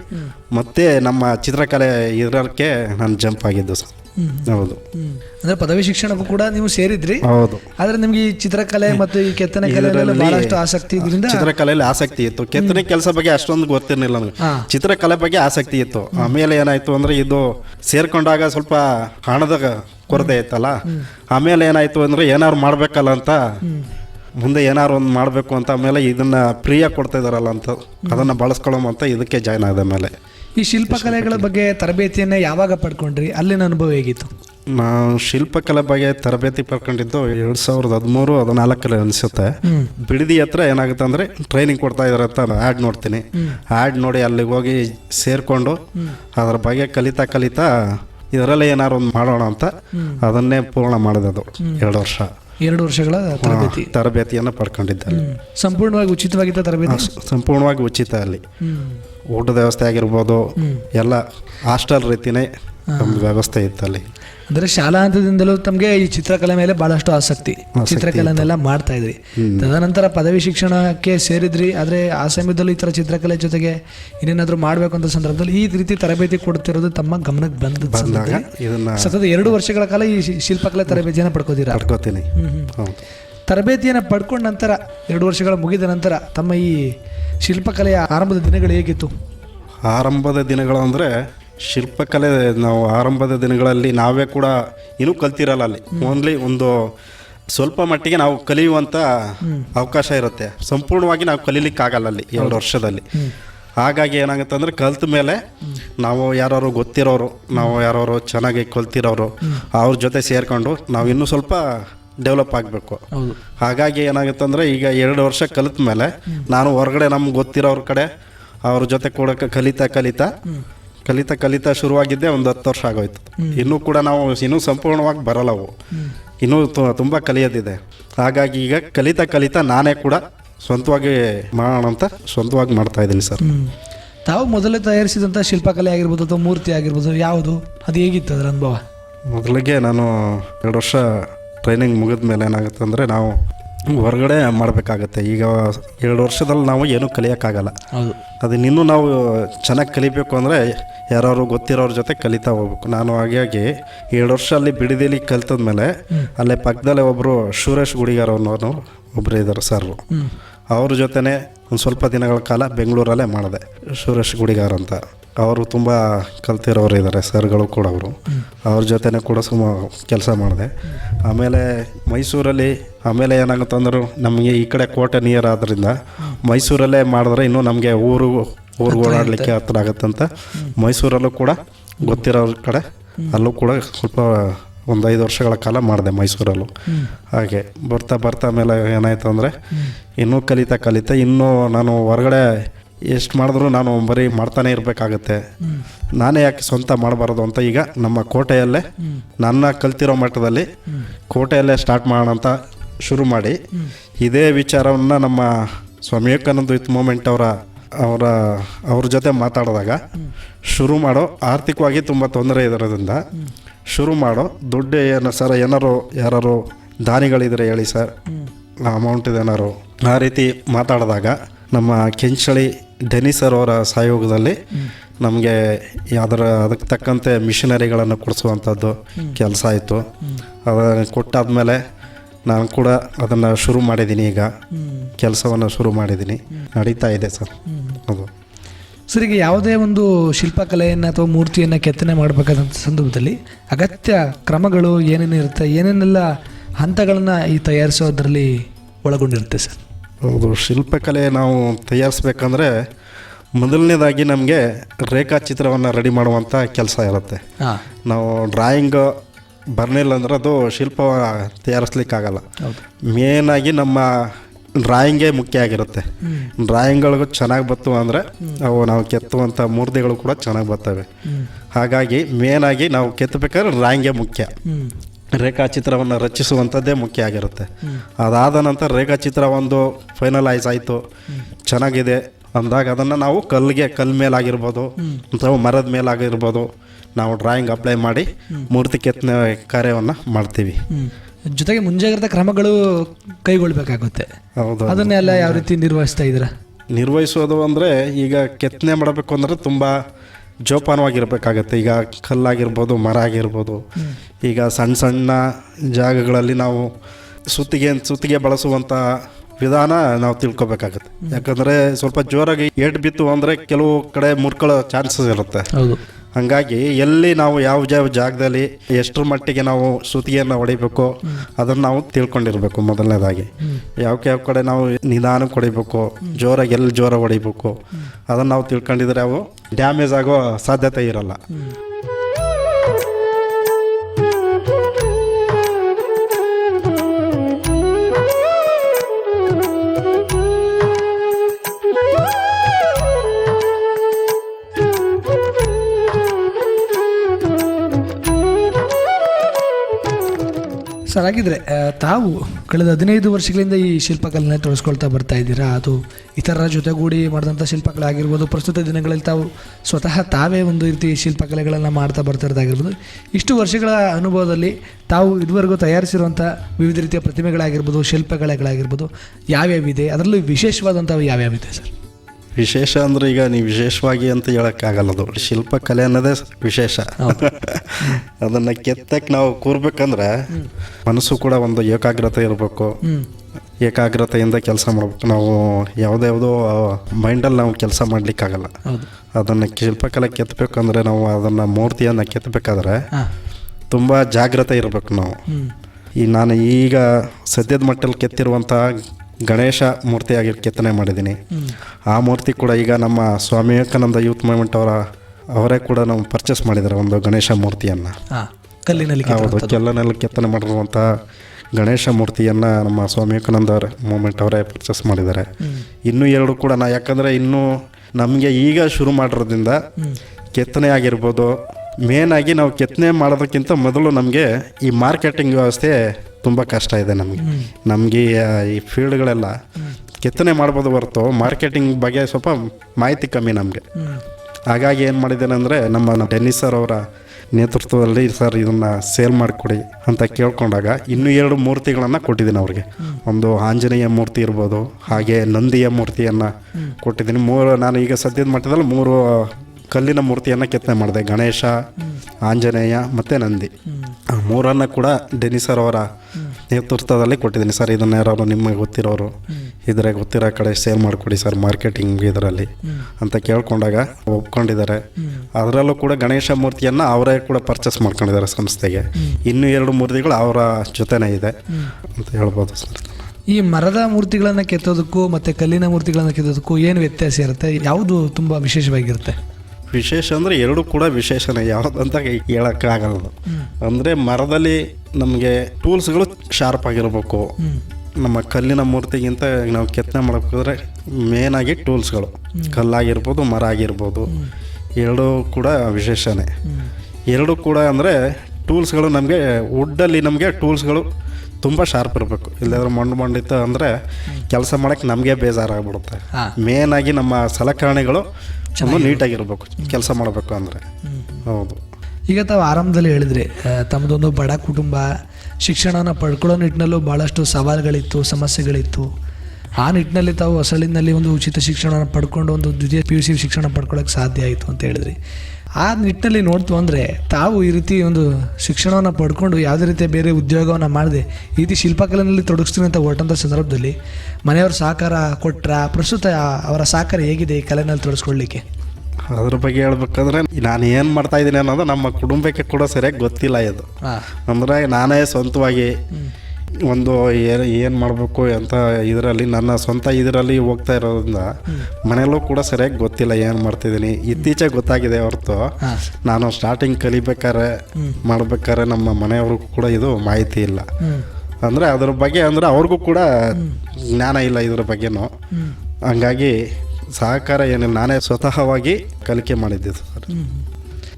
ಮತ್ತೆ ನಮ್ಮ ಚಿತ್ರಕಲೆ ಇರೋಕ್ಕೆ ನಾನು ಜಂಪ್ ಆಗಿದ್ದು ಸರ್. ಹೌದು. ಅಂದ್ರೆ ಪದವಿ ಶಿಕ್ಷಣಕ್ಕೂ ಕೂಡ ನೀವು ಸೇರಿದ್ರಿ. ಹೌದು. ಆದ್ರೆ ನಿಮ್ಗೆ ಈ ಚಿತ್ರಕಲೆ ಮತ್ತು ಈ ಕೆತ್ತನೆ ಕಲೆ ಬಹಳಷ್ಟು ಆಸಕ್ತಿ ಇದರಿಂದ ಚಿತ್ರಕಲೆಯಲ್ಲಿ ಆಸಕ್ತಿ ಇತ್ತು. ಕೆತ್ತನೆ ಕೆಲಸ ಬಗ್ಗೆ ಅಷ್ಟೊಂದು ಗೊತ್ತಿರಲಿಲ್ಲ ನನಗೆ. ಚಿತ್ರಕಲೆ ಬಗ್ಗೆ ಆಸಕ್ತಿ ಇತ್ತು. ಆಮೇಲೆ ಏನಾಯ್ತು ಅಂದ್ರೆ ಇದು ಸೇರ್ಕೊಂಡಾಗ ಸ್ವಲ್ಪ ಹಣದ ಕೊರತೆ ಇತ್ತಲ್ಲ? ಆಮೇಲೆ ಏನಾಯ್ತು ಅಂದ್ರೆ ಏನಾದ್ರು ಮಾಡ್ಬೇಕಲ್ಲ ಅಂತ ಮುಂದೆ ಏನಾರು ಒಂದು ಮಾಡಬೇಕು ಅಂತ ಆಮೇಲೆ ಇದನ್ನ ಫ್ರೀಯಾಗಿ ಕೊಡ್ತಾ ಇದಾರಲ್ಲ ಅಂತ ಅದನ್ನ ಬಳಸ್ಕೊಳ್ಳೋಮ ಅಂತ ಇದಕ್ಕೆ ಜಾಯ್ನ್ ಆದ ಮೇಲೆ. ಈ ಶಿಲ್ಪಕಲೆಗಳ ಬಗ್ಗೆ ತರಬೇತಿಯನ್ನು ಯಾವಾಗ ಪಡ್ಕೊಂಡ್ರಿ? ಅಲ್ಲಿನ ಅನುಭವ ಹೇಗಿತ್ತು? ನಾನು ಶಿಲ್ಪಕಲೆ ಬಗ್ಗೆ ತರಬೇತಿ ಪಡ್ಕೊಂಡಿದ್ದು ಎರಡು ಸಾವಿರದ ಹದಿಮೂರು ಹದಿನಾಲ್ಕರಲ್ಲಿ ಅನಿಸುತ್ತೆ. ಬಿಡದಿ ಹತ್ರ ಏನಾಗುತ್ತೆ ಅಂದರೆ ಟ್ರೈನಿಂಗ್ ಕೊಡ್ತಾ ಇದಾರೆ ಅಂತ ಆ್ಯಡ್ ನೋಡ್ತೀನಿ. ಆ್ಯಡ್ ನೋಡಿ ಅಲ್ಲಿಗೆ ಹೋಗಿ ಸೇರಿಕೊಂಡು ಅದ್ರ ಬಗ್ಗೆ ಕಲಿತಾ ಕಲಿತಾ ಇದರಲ್ಲಿ ಏನಾರು ಒಂದು ಮಾಡೋಣ ಅಂತ ಅದನ್ನೇ ಪೂರ್ಣ ಮಾಡಿದದು ಎರಡು ವರ್ಷ. ಎರಡು ವರ್ಷಗಳ ತರಬೇತಿ. ತರಬೇತಿಯನ್ನು ಪಡ್ಕೊಂಡಿದ್ದೆ ಸಂಪೂರ್ಣವಾಗಿ ಉಚಿತವಾಗಿದ್ದ ತರಬೇತಿ? ಸಂಪೂರ್ಣವಾಗಿ ಉಚಿತ ಅಲ್ಲಿ. ಊಟದ ವ್ಯವಸ್ಥೆ ಆಗಿರ್ಬೋದು ಎಲ್ಲ ಹಾಸ್ಟೆಲ್ ರೀತಿನೇ ನಮ್ದು ವ್ಯವಸ್ಥೆ ಇತ್ತು ಅಲ್ಲಿ. ಅಂದ್ರೆ ಶಾಲಾ ಹಂತದಿಂದಲೂ ತಮಗೆ ಈ ಚಿತ್ರಕಲೆ ಮೇಲೆ ಬಹಳಷ್ಟು ಆಸಕ್ತಿ. ಚಿತ್ರಕಲೆನೆಲ್ಲ ಮಾಡ್ತಾ ಇದ್ರಿ. ತದನಂತರ ಪದವಿ ಶಿಕ್ಷಣಕ್ಕೆ ಸೇರಿದ್ರಿ ಆದರೆ ಆ ಸಮಯದಲ್ಲೂ ಈ ಥರ ಚಿತ್ರಕಲೆ ಜೊತೆಗೆ ಇನ್ನೇನಾದರೂ ಮಾಡಬೇಕು ಅಂತ ಸಂದರ್ಭದಲ್ಲಿ ಈ ರೀತಿ ತರಬೇತಿ ಕೊಡ್ತಿರೋದು ತಮ್ಮ ಗಮನಕ್ಕೆ ಬಂದ ಸತತ ಎರಡು ವರ್ಷಗಳ ಕಾಲ ಈ ಶಿಲ್ಪಕಲೆ ತರಬೇತಿಯನ್ನು ಪಡ್ಕೋತೀರಾ? ಪಡ್ಕೋತೀನಿ. ತರಬೇತಿಯನ್ನು ಪಡ್ಕೊಂಡ ನಂತರ ಎರಡು ವರ್ಷಗಳ ಮುಗಿದ ನಂತರ ತಮ್ಮ ಈ ಶಿಲ್ಪಕಲೆಯ ಆರಂಭದ ದಿನಗಳು ಹೇಗಿತ್ತು? ಆರಂಭದ ದಿನಗಳು ಅಂದರೆ ಶಿಲ್ಪಕಲೆ ನಾವು ಆರಂಭದ ದಿನಗಳಲ್ಲಿ ನಾವೇ ಕೂಡ ಇನ್ನೂ ಕಲ್ತಿರಲ್ಲ ಅಲ್ಲಿ. ಓನ್ಲಿ ಒಂದು ಸ್ವಲ್ಪ ಮಟ್ಟಿಗೆ ನಾವು ಕಲಿಯುವಂಥ ಅವಕಾಶ ಇರುತ್ತೆ. ಸಂಪೂರ್ಣವಾಗಿ ನಾವು ಕಲೀಲಿಕ್ಕಾಗಲ್ಲ ಅಲ್ಲಿ ಎರಡು ವರ್ಷದಲ್ಲಿ. ಹಾಗಾಗಿ ಏನಾಗುತ್ತೆ ಅಂದರೆ ಕಲ್ತ ಮೇಲೆ ನಾವು ಯಾರು ಗೊತ್ತಿರೋರು ನಾವು ಯಾರು ಚೆನ್ನಾಗಿ ಕಲ್ತಿರೋರು ಅವ್ರ ಜೊತೆ ಸೇರಿಕೊಂಡು ನಾವು ಇನ್ನೂ ಸ್ವಲ್ಪ ಡೆವಲಪ್ ಆಗಬೇಕು. ಹಾಗಾಗಿ ಏನಾಗುತ್ತೆ ಅಂದರೆ ಈಗ ಎರಡು ವರ್ಷ ಕಲಿತ ಮೇಲೆ ನಾನು ಹೊರಗಡೆ ನಮ್ಗೆ ಗೊತ್ತಿರೋರ ಕಡೆ ಅವ್ರ ಜೊತೆ ಕೂಡ ಕ- ಕಲಿತಾ ಕಲಿತಾ ಕಲಿತಾ ಕಲಿತಾ ಶುರುವಾಗಿದ್ದೆ ಒಂದು ಹತ್ತು ವರ್ಷ ಆಗೋಯ್ತು. ಇನ್ನೂ ಕೂಡ ನಾವು ಇನ್ನೂ ಸಂಪೂರ್ಣವಾಗಿ ಬರಲ್ಲ ಅವು. ಇನ್ನೂ ತುಂಬ ಕಲಿಯೋದಿದೆ. ಹಾಗಾಗಿ ಈಗ ಕಲಿತಾ ಕಲಿತಾ ನಾನೇ ಕೂಡ ಸ್ವಂತವಾಗಿ ಮಾಡೋಣ ಅಂತ ಸ್ವಂತವಾಗಿ ಮಾಡ್ತಾ ಇದ್ದೀನಿ ಸರ್. ತಾವು ಮೊದಲೇ ತಯಾರಿಸಿದಂಥ ಶಿಲ್ಪಕಲೆ ಆಗಿರ್ಬೋದು ಅಥವಾ ಮೂರ್ತಿ ಆಗಿರ್ಬೋದು ಯಾವುದು? ಅದು ಹೇಗಿತ್ತು ಅದರ ಅನುಭವ? ಮೊದಲಿಗೆ ನಾನು ಎರಡು ವರ್ಷ ಟ್ರೈನಿಂಗ್ ಮುಗಿದ ಮೇಲೆ ಏನಾಗುತ್ತೆ ಅಂದರೆ ನಾವು ಹೊರಗಡೆ ಮಾಡಬೇಕಾಗತ್ತೆ. ಈಗ ಎರಡು ವರ್ಷದಲ್ಲಿ ನಾವು ಏನೂ ಕಲಿಯೋಕ್ಕಾಗಲ್ಲ. ಹೌದು. ಅದನ್ನಿನ್ನೂ ನಾವು ಚೆನ್ನಾಗಿ ಕಲಿಬೇಕು ಅಂದರೆ ಯಾರು ಗೊತ್ತಿರೋರ ಜೊತೆ ಕಲಿತಾ ಹೋಗ್ಬೇಕು. ನಾನು ಹಾಗಾಗಿ ಎರಡು ವರ್ಷ ಅಲ್ಲಿ ಬಿಡದಿಲಿ ಕಲ್ತದ ಮೇಲೆ ಅಲ್ಲೇ ಪಕ್ಕದಲ್ಲೇ ಒಬ್ಬರು ಸುರೇಶ್ ಗುಡಿಗಾರ ಅನ್ನೋರು ಒಬ್ಬರು ಇದ್ದಾರೆ ಸರ್ ಅವ್ರ ಜೊತೆನೇ ಒಂದು ಸ್ವಲ್ಪ ದಿನಗಳ ಕಾಲ ಬೆಂಗಳೂರಲ್ಲೇ ಮಾಡಿದೆ. ಸುರೇಶ್ ಗುಡಿಗಾರ್ ಅಂತ. ಅವರು ತುಂಬ ಕಲ್ತಿರೋರು ಇದ್ದಾರೆ ಸರ್ಗಳು ಕೂಡ ಅವರು. ಅವ್ರ ಜೊತೆನೇ ಕೂಡ ಸುಮ ಕೆಲಸ ಮಾಡಿದೆ. ಆಮೇಲೆ ಮೈಸೂರಲ್ಲಿ ಆಮೇಲೆ ಏನಾಗುತ್ತೆ ಅಂದ್ರೆ ನಮಗೆ ಈ ಕಡೆ ಕೋಟೆ ನಿಯರ್ ಆದ್ದರಿಂದ ಮೈಸೂರಲ್ಲೇ ಮಾಡಿದ್ರೆ ಇನ್ನೂ ನಮಗೆ ಊರು ಊರು ಓಡಾಡಲಿಕ್ಕೆ ಹತ್ರ ಆಗುತ್ತಂತ ಮೈಸೂರಲ್ಲೂ ಕೂಡ ಗೊತ್ತಿರೋರ ಕಡೆ ಅಲ್ಲೂ ಕೂಡ ಸ್ವಲ್ಪ ಒಂದು ಐದು ವರ್ಷಗಳ ಕಾಲ ಮಾಡಿದೆ ಮೈಸೂರಲ್ಲೂ. ಹಾಗೆ ಬರ್ತಾ ಬರ್ತಾ ಮೇಲೆ ಏನಾಯ್ತು ಅಂದರೆ ಇನ್ನೂ ಕಲಿತಾ ಕಲಿತಾ ಇನ್ನೂ ನಾನು ಹೊರಗಡೆ ಎಷ್ಟು ಮಾಡಿದ್ರು ನಾನು ಬರೀ ಮಾಡ್ತಾನೆ ಇರಬೇಕಾಗತ್ತೆ. ನಾನೇ ಯಾಕೆ ಸ್ವಂತ ಮಾಡಬಾರ್ದು ಅಂತ ಈಗ ನಮ್ಮ ಕೋಟೆಯಲ್ಲೇ ನನ್ನ ಕಲ್ತಿರೋ ಮಟ್ಟದಲ್ಲಿ ಕೋಟೆಯಲ್ಲೇ ಸ್ಟಾರ್ಟ್ ಮಾಡೋಣ ಅಂತ ಶುರು ಮಾಡಿ. ಇದೇ ವಿಚಾರವನ್ನು ನಮ್ಮ ಸ್ವಾಮಿ ವಿವೇಕಾನಂದ ವಿತ್ ಮೂಮೆಂಟ್ ಅವರ ಅವರ ಅವ್ರ ಜೊತೆ ಮಾತಾಡಿದಾಗ ಶುರು ಮಾಡೋ ಆರ್ಥಿಕವಾಗಿ ತುಂಬ ತೊಂದರೆ ಇರೋದ್ರಿಂದ ಶುರು ಮಾಡೋ ದುಡ್ಡು ಏನು ಸರ್ ಏನಾರು ಯಾರು ದಾನಿಗಳಿದ್ರೆ ಹೇಳಿ ಸರ್ ಅಮೌಂಟ್ ಏನಾರು ಆ ರೀತಿ ಮಾತಾಡಿದಾಗ ನಮ್ಮ ಕೆಂಚಳಿ ಧನಿ ಸರ್ ಅವರ ಸಹಯೋಗದಲ್ಲಿ ನಮಗೆ ಅದರ ಅದಕ್ಕೆ ತಕ್ಕಂತೆ ಮಿಷನರಿಗಳನ್ನು ಕೊಡಿಸುವಂಥದ್ದು ಕೆಲಸ ಆಯಿತು. ಅದನ್ನು ಕೊಟ್ಟಾದ್ಮೇಲೆ ನಾನು ಕೂಡ ಅದನ್ನು ಶುರು ಮಾಡಿದ್ದೀನಿ ಈಗ. ಕೆಲಸವನ್ನು ಶುರು ಮಾಡಿದ್ದೀನಿ. ನಡೀತಾ ಇದೆ ಸರ್. ಅದು. ಸರ್ ಈಗ ಯಾವುದೇ ಒಂದು ಶಿಲ್ಪಕಲೆಯನ್ನು ಅಥವಾ ಮೂರ್ತಿಯನ್ನು ಕೆತ್ತನೆ ಮಾಡಬೇಕಾದಂಥ ಸಂದರ್ಭದಲ್ಲಿ ಅಗತ್ಯ ಕ್ರಮಗಳು ಏನೇನು ಇರುತ್ತೆ ಏನೇನೆಲ್ಲ ಹಂತಗಳನ್ನು ಈ ತಯಾರಿಸೋದ್ರಲ್ಲಿ ಒಳಗೊಂಡಿರುತ್ತೆ ಸರ್? ಹೌದು ಶಿಲ್ಪಕಲೆ ನಾವು ತಯಾರಿಸ್ಬೇಕಂದ್ರೆ ಮೊದಲನೇದಾಗಿ ನಮಗೆ ರೇಖಾಚಿತ್ರವನ್ನು ರೆಡಿ ಮಾಡುವಂಥ ಕೆಲಸ ಇರುತ್ತೆ. ನಾವು ಡ್ರಾಯಿಂಗ್ ಬರ್ನಿಲ್ಲ ಅಂದ್ರೆ ಅದು ಶಿಲ್ಪ ತಯಾರಿಸ್ಲಿಕ್ಕಾಗಲ್ಲ. ಮೇನ್ ಆಗಿ ನಮ್ಮ ಡ್ರಾಯಿಂಗೇ ಮುಖ್ಯ ಆಗಿರುತ್ತೆ. ಡ್ರಾಯಿಂಗ್ಗಳಿಗೂ ಚೆನ್ನಾಗಿ ಬತ್ತು ಅಂದರೆ ಅವು ನಾವು ಕೆತ್ತುವಂಥ ಮೂರ್ತಿಗಳು ಕೂಡ ಚೆನ್ನಾಗಿ ಬರ್ತವೆ. ಹಾಗಾಗಿ ಮೇನಾಗಿ ನಾವು ಕೆತ್ತಬೇಕಾದ್ರೆ ಡ್ರಾಯಿಂಗೇ ಮುಖ್ಯ. ರೇಖಾಚಿತ್ರವನ್ನು ರಚಿಸುವಂಥದ್ದೇ ಮುಖ್ಯ ಆಗಿರುತ್ತೆ. ಅದಾದ ನಂತರ ರೇಖಾಚಿತ್ರ ಒಂದು ಫೈನಲೈಸ್ ಆಯಿತು. ಚೆನ್ನಾಗಿದೆ. ಅಂದಾಗ ಅದನ್ನು ನಾವು ಕಲ್ಲಿಗೆ ಕಲ್ ಮೇಲಾಗಿರ್ಬೋದು. ಅಥವಾ ಮರದ ಮೇಲಾಗಿರ್ಬೋದು. ನಾವು ಡ್ರಾಯಿಂಗ್ ಅಪ್ಲೈ ಮಾಡಿ ಮೂರ್ತಿ ಕೆತ್ತನೆ ಕಾರ್ಯವನ್ನು ಮಾಡ್ತೀವಿ. ಜೊತೆಗೆ ಮುಂಜಾಗ್ರತಾ ಕ್ರಮಗಳು ಕೈಗೊಳ್ಬೇಕಾಗುತ್ತೆ ಹೌದು ಅದನ್ನೆಲ್ಲ ಯಾವ ರೀತಿ ನಿರ್ವಹಿಸ್ತಾ ಇದ್ದೀರಾ? ನಿರ್ವಹಿಸೋದು ಅಂದರೆ ಈಗ ಕೆತ್ತನೆ ಮಾಡಬೇಕು ಅಂದರೆ ತುಂಬ ಜೋಪಾನವಾಗಿರಬೇಕಾಗತ್ತೆ. ಈಗ ಕಲ್ಲಾಗಿರ್ಬೋದು ಮರ ಆಗಿರ್ಬೋದು. ಈಗ ಸಣ್ಣ ಸಣ್ಣ ಜಾಗಗಳಲ್ಲಿ ನಾವು ಸುತ್ತಿಗೆ ಸುತ್ತಿಗೆ ಬಳಸುವಂಥ ವಿಧಾನ ನಾವು ತಿಳ್ಕೊಬೇಕಾಗತ್ತೆ. ಯಾಕಂದರೆ ಸ್ವಲ್ಪ ಜೋರಾಗಿ ಏಟು ಬಿತ್ತು ಅಂದರೆ ಕೆಲವು ಕಡೆ ಮುರ್ಕೊಳ್ಳೋ ಚಾನ್ಸಸ್ ಇರುತ್ತೆ. ಹೌದು. ಹಾಗಾಗಿ ಎಲ್ಲಿ ನಾವು ಯಾವ ಯಾವ ಜಾಗದಲ್ಲಿ ಎಷ್ಟರ ಮಟ್ಟಿಗೆ ನಾವು ಸುತ್ತಿಗೆಯನ್ನು ಹೊಡಿಬೇಕು ಅದನ್ನು ನಾವು ತಿಳ್ಕೊಂಡಿರ್ಬೇಕು ಮೊದಲನೇದಾಗಿ. ಯಾವ ಯಾವ ಕಡೆ ನಾವು ನಿಧಾನಕ್ಕೆ ಹೊಡಿಬೇಕು ಜೋರಾಗಿ ಎಲ್ಲಿ ಜೋರ ಹೊಡಿಬೇಕು, ಅದನ್ನು ನಾವು ತಿಳ್ಕೊಂಡಿದ್ರೆ ಅವು ಡ್ಯಾಮೇಜ್ ಆಗೋ ಸಾಧ್ಯತೆ ಇರಲ್ಲ. ಸರ್ ಹಾಗಿದ್ರೆ ತಾವು ಕಳೆದ ಹದಿನೈದು ವರ್ಷಗಳಿಂದ ಈ ಶಿಲ್ಪಕಲೆನ ತೊಡಸ್ಕೊಳ್ತಾ ಬರ್ತಾ ಇದ್ದೀರಾ? ಅದು ಇತರರ ಜೊತೆಗೂಡಿ ಮಾಡಿದಂಥ ಶಿಲ್ಪಕಲೆಯಾಗಿರ್ಬೋದು, ಪ್ರಸ್ತುತ ದಿನಗಳಲ್ಲಿ ತಾವು ಸ್ವತಃ ತಾವೇ ಒಂದು ರೀತಿ ಶಿಲ್ಪಕಲೆಗಳನ್ನು ಮಾಡ್ತಾ ಬರ್ತಾ ಇರೋದಾಗಿರ್ಬೋದು ಇಷ್ಟು ವರ್ಷಗಳ ಅನುಭವದಲ್ಲಿ ತಾವು ಇದುವರೆಗೂ ತಯಾರಿಸಿರುವಂಥ ವಿವಿಧ ರೀತಿಯ ಪ್ರತಿಮೆಗಳಾಗಿರ್ಬೋದು, ಶಿಲ್ಪಕಲೆಗಳಾಗಿರ್ಬೋದು, ಯಾವ್ಯಾವಿದೆ? ಅದರಲ್ಲೂ ವಿಶೇಷವಾದಂಥವು ಯಾವ್ಯಾವಿದೆ ಸರ್? ವಿಶೇಷ ಅಂದ್ರೆ ಈಗ ನೀವು ವಿಶೇಷವಾಗಿ ಅಂತ ಹೇಳೋಕ್ಕಾಗಲ್ಲ ಅದು. ಶಿಲ್ಪಕಲೆ ಅನ್ನೋದೇ ವಿಶೇಷ. ಅದನ್ನು ಕೆತ್ತಕ್ಕೆ ನಾವು ಕೂರ್ಬೇಕಂದ್ರೆ ಮನಸ್ಸು ಕೂಡ ಒಂದು ಏಕಾಗ್ರತೆ ಇರಬೇಕು. ಏಕಾಗ್ರತೆಯಿಂದ ಕೆಲಸ ಮಾಡ್ಬೇಕು. ನಾವು ಯಾವುದ್ಯಾವುದೋ ಮೈಂಡಲ್ಲಿ ನಾವು ಕೆಲಸ ಮಾಡಲಿಕ್ಕಾಗಲ್ಲ. ಅದನ್ನು ಶಿಲ್ಪಕಲೆ ಕೆತ್ತಬೇಕಂದ್ರೆ ನಾವು ಅದನ್ನು ಮೂರ್ತಿಯನ್ನು ಕೆತ್ತಬೇಕಾದ್ರೆ ತುಂಬ ಜಾಗ್ರತೆ ಇರಬೇಕು ನಾವು. ಈ ನಾನು ಈಗ ಸದ್ಯದ ಮಟ್ಟಲ್ಲಿ ಕೆತ್ತಿರುವಂಥ ಗಣೇಶ ಮೂರ್ತಿಯಾಗಿ ಕೆತ್ತನೆ ಮಾಡಿದ್ದೀನಿ. ಆ ಮೂರ್ತಿ ಕೂಡ ಈಗ ನಮ್ಮ ಸ್ವಾಮಿ ವಿವೇಕಾನಂದ ಯೂತ್ ಮೂಮೆಂಟ್ ಅವರ ಅವರೇ ಕೂಡ ನಾವು ಪರ್ಚೇಸ್ ಮಾಡಿದ್ದಾರೆ ಒಂದು ಗಣೇಶ ಮೂರ್ತಿಯನ್ನು. ಕಲ್ಲಿನಲ್ಲಿ ಹೌದು ಕೆಲ್ಲನಲ್ಲಿ ಕೆತ್ತನೆ ಮಾಡಿರುವಂಥ ಗಣೇಶ ಮೂರ್ತಿಯನ್ನು ನಮ್ಮ ಸ್ವಾಮಿ ವಿವೇಕಾನಂದ ಅವರ ಮೂಮೆಂಟ್ ಅವರೇ ಪರ್ಚೇಸ್ ಮಾಡಿದ್ದಾರೆ. ಇನ್ನೂ ಎರಡು ಕೂಡ ನಾ ಯಾಕಂದರೆ ಇನ್ನೂ ನಮಗೆ ಈಗ ಶುರು ಮಾಡಿರೋದ್ರಿಂದ ಕೆತ್ತನೆ ಆಗಿರ್ಬೋದು ಮೇನ್ ಆಗಿ ನಾವು ಕೆತ್ತನೆ ಮಾಡೋದಕ್ಕಿಂತ ಮೊದಲು ನಮಗೆ ಈ ಮಾರ್ಕೆಟಿಂಗ್ ವ್ಯವಸ್ಥೆ ತುಂಬ ಕಷ್ಟ ಇದೆ ನಮಗೆ. ನಮಗೆ ಈ ಫೀಲ್ಡ್ಗಳೆಲ್ಲ ಕೆತ್ತನೆ ಮಾಡ್ಬೋದು ಹೊರತು ಮಾರ್ಕೆಟಿಂಗ್ ಬಗ್ಗೆ ಸ್ವಲ್ಪ ಮಾಹಿತಿ ಕಮ್ಮಿ ನಮಗೆ. ಹಾಗಾಗಿ ಏನು ಮಾಡಿದ್ದೇನೆ ಅಂದರೆ ನಮ್ಮ ಟೆನ್ನಿಸ್ ಸರ್ ಅವರ ನೇತೃತ್ವದಲ್ಲಿ ಸರ್ ಇದನ್ನು ಸೇಲ್ ಮಾಡಿಕೊಡಿ ಅಂತ ಕೇಳ್ಕೊಂಡಾಗ ಇನ್ನೂ ಎರಡು ಮೂರ್ತಿಗಳನ್ನು ಕೊಟ್ಟಿದ್ದೀನಿ ಅವ್ರಿಗೆ. ಒಂದು ಆಂಜನೇಯ ಮೂರ್ತಿ ಇರ್ಬೋದು, ಹಾಗೆ ನಂದಿಯ ಮೂರ್ತಿಯನ್ನು ಕೊಟ್ಟಿದ್ದೀನಿ. ಮೂರು, ನಾನು ಈಗ ಸದ್ಯದ ಮಟ್ಟದಲ್ಲಿ ಮೂರು ಕಲ್ಲಿನ ಮೂರ್ತಿಯನ್ನು ಕೆತ್ತನೆ ಮಾಡಿದೆ. ಗಣೇಶ, ಆಂಜನೇಯ, ಮತ್ತು ನಂದಿ. ಮೂರನ್ನು ಕೂಡ ಡೆನಿಸರ್ ಅವರ ನೇತೃತ್ವದಲ್ಲಿ ಕೊಟ್ಟಿದ್ದೀನಿ. ಸರ್, ಇದನ್ನ ಯಾರು ನಿಮಗೆ ಗೊತ್ತಿರೋರು ಇದ್ರೆ ಗೊತ್ತಿರೋ ಕಡೆ ಸೇಲ್ ಮಾಡಿಕೊಡಿ ಸರ್ ಮಾರ್ಕೆಟಿಂಗ್ ಇದರಲ್ಲಿ ಅಂತ ಕೇಳ್ಕೊಂಡಾಗ ಒಪ್ಕೊಂಡಿದ್ದಾರೆ. ಅದರಲ್ಲೂ ಕೂಡ ಗಣೇಶ ಮೂರ್ತಿಯನ್ನು ಅವರೇ ಕೂಡ ಪರ್ಚೇಸ್ ಮಾಡ್ಕೊಂಡಿದ್ದಾರೆ ಸಂಸ್ಥೆಗೆ. ಇನ್ನೂ ಎರಡು ಮೂರ್ತಿಗಳು ಅವರ ಜೊತೆನೇ ಇದೆ ಅಂತ ಹೇಳ್ಬೋದು ಸರ್. ಈ ಮರದ ಮೂರ್ತಿಗಳನ್ನು ಕೆತ್ತೋದಕ್ಕೂ ಮತ್ತು ಕಲ್ಲಿನ ಮೂರ್ತಿಗಳನ್ನು ಕೆತ್ತೋದಕ್ಕೂ ಏನು ವ್ಯತ್ಯಾಸ ಇರುತ್ತೆ? ಯಾವುದು ತುಂಬ ವಿಶೇಷವಾಗಿರುತ್ತೆ? ವಿಶೇಷ ಅಂದರೆ ಎರಡು ಕೂಡ ವಿಶೇಷನೇ ಯಾವುದಂತ ಹೇಳೋಕ್ಕಾಗಲ್ಲ. ಅಂದರೆ ಮರದಲ್ಲಿ ನಮಗೆ ಟೂಲ್ಸ್ಗಳು ಶಾರ್ಪ್ ಆಗಿರಬೇಕು. ನಮ್ಮ ಕಲ್ಲಿನ ಮೂರ್ತಿಗಿಂತ ನಾವು ಕೆತ್ತನೆ ಮಾಡಬೇಕಾದ್ರೆ ಮೇನಾಗಿ ಟೂಲ್ಸ್ಗಳು. ಕಲ್ಲಾಗಿರ್ಬೋದು ಮರ ಆಗಿರ್ಬೋದು. ಎರಡೂ ಕೂಡ ವಿಶೇಷನೇ. ಎರಡು ಕೂಡ ಅಂದರೆ ಟೂಲ್ಸ್ಗಳು ನಮಗೆ ವುಡ್ಡಲ್ಲಿ ನಮಗೆ ಟೂಲ್ಸ್ಗಳು ತುಂಬ ಶಾರ್ಪ್ ಇರಬೇಕು. ಇಲ್ಲದ್ರೆ ಮಣ್ಣು ಮಣ್ಣಿತ್ತು ಅಂದರೆ ಕೆಲಸ ಮಾಡೋಕ್ಕೆ ನಮಗೆ ಬೇಜಾರಾಗ್ಬಿಡುತ್ತೆ. ಮೇನಾಗಿ ನಮ್ಮ ಸಲಕರಣೆಗಳು ತುಂಬ ನೀಟಾಗಿರ್ಬೇಕು ಕೆಲಸ ಮಾಡಬೇಕು ಅಂದರೆ. ಹೌದು. ಈಗ ತಾವು ಆರಂಭದಲ್ಲಿ ಹೇಳಿದ್ರಿ ತಮ್ಮದೊಂದು ಬಡ ಕುಟುಂಬ ಶಿಕ್ಷಣನ ಪಡ್ಕೊಳ್ಳೋ ನಿಟ್ಟಿನಲ್ಲೂ ಭಾಳಷ್ಟು ಸವಾಲುಗಳಿತ್ತು ಸಮಸ್ಯೆಗಳಿತ್ತು. ಆ ನಿಟ್ಟಿನಲ್ಲಿ ತಾವು ಹೊಸಳಿನಲ್ಲಿ ಒಂದು ಉಚಿತ ಶಿಕ್ಷಣನ ಪಡ್ಕೊಂಡು ಒಂದು ದ್ವಿತೀಯ ಪಿ ಯು ಸಿ ಶಿಕ್ಷಣ ಪಡ್ಕೊಳ್ಳೋಕ್ಕೆ ಸಾಧ್ಯ ಆಯಿತು ಅಂತ ಹೇಳಿದ್ರಿ. ಆ ನಿಟ್ಟಿನಲ್ಲಿ ನೋಡ್ತು ಅಂದರೆ ತಾವು ಈ ರೀತಿ ಒಂದು ಶಿಕ್ಷಣವನ್ನು ಪಡ್ಕೊಂಡು ಯಾವುದೇ ರೀತಿಯ ಬೇರೆ ಉದ್ಯೋಗವನ್ನು ಮಾಡದೆ ಈ ರೀತಿ ಶಿಲ್ಪಕಲೆಯಲ್ಲಿ ತೊಡಗಿಸ್ತೀನಿ ಅಂತ ಹೊರಟಂಥ ಸಂದರ್ಭದಲ್ಲಿ ಮನೆಯವ್ರ ಸಹಕಾರ ಕೊಟ್ರ ಪ್ರಸ್ತುತ ಅವರ ಸಹಕಾರ ಹೇಗಿದೆ ಈ ಕಲೆನಲ್ಲಿ ತೊಡಗಿಸ್ಕೊಳ್ಳಿಕ್ಕೆ? ಅದ್ರ ಬಗ್ಗೆ ಹೇಳ್ಬೇಕಂದ್ರೆ ನಾನು ಏನು ಮಾಡ್ತಾ ಇದ್ದೀನಿ ಅನ್ನೋದು ನಮ್ಮ ಕುಟುಂಬಕ್ಕೆ ಕೂಡ ಸರಿಯಾಗಿ ಗೊತ್ತಿಲ್ಲ ಇದು. ಅಂದರೆ ನಾನೇ ಸ್ವಂತವಾಗಿ ಒಂದು ಏನು ಏನು ಮಾಡಬೇಕು ಅಂತ ಇದರಲ್ಲಿ ನನ್ನ ಸ್ವಂತ ಇದರಲ್ಲಿ ಹೋಗ್ತಾ ಇರೋದ್ರಿಂದ ಮನೆಯಲ್ಲೂ ಕೂಡ ಸರಿಯಾಗಿ ಗೊತ್ತಿಲ್ಲ ಏನು ಮಾಡ್ತಿದ್ದೀನಿ. ಇತ್ತೀಚೆಗೆ ಗೊತ್ತಾಗಿದೆ ಹೊರತು ನಾನು ಸ್ಟಾರ್ಟಿಂಗ್ ಕಲಿಬೇಕಾದ್ರೆ ಮಾಡ್ಬೇಕಾದ್ರೆ ನಮ್ಮ ಮನೆಯವ್ರಿಗೂ ಕೂಡ ಇದು ಮಾಹಿತಿ ಇಲ್ಲ. ಅಂದರೆ ಅದ್ರ ಬಗ್ಗೆ ಅಂದರೆ ಅವ್ರಿಗೂ ಕೂಡ ಜ್ಞಾನ ಇಲ್ಲ ಇದ್ರ ಬಗ್ಗೆನೂ. ಹಂಗಾಗಿ ಸಹಕಾರ ಏನಿಲ್ಲ ನಾನೇ ಸ್ವತಃವಾಗಿ ಕಲಿಕೆ ಮಾಡಿದ್ದೆ ಸರ್.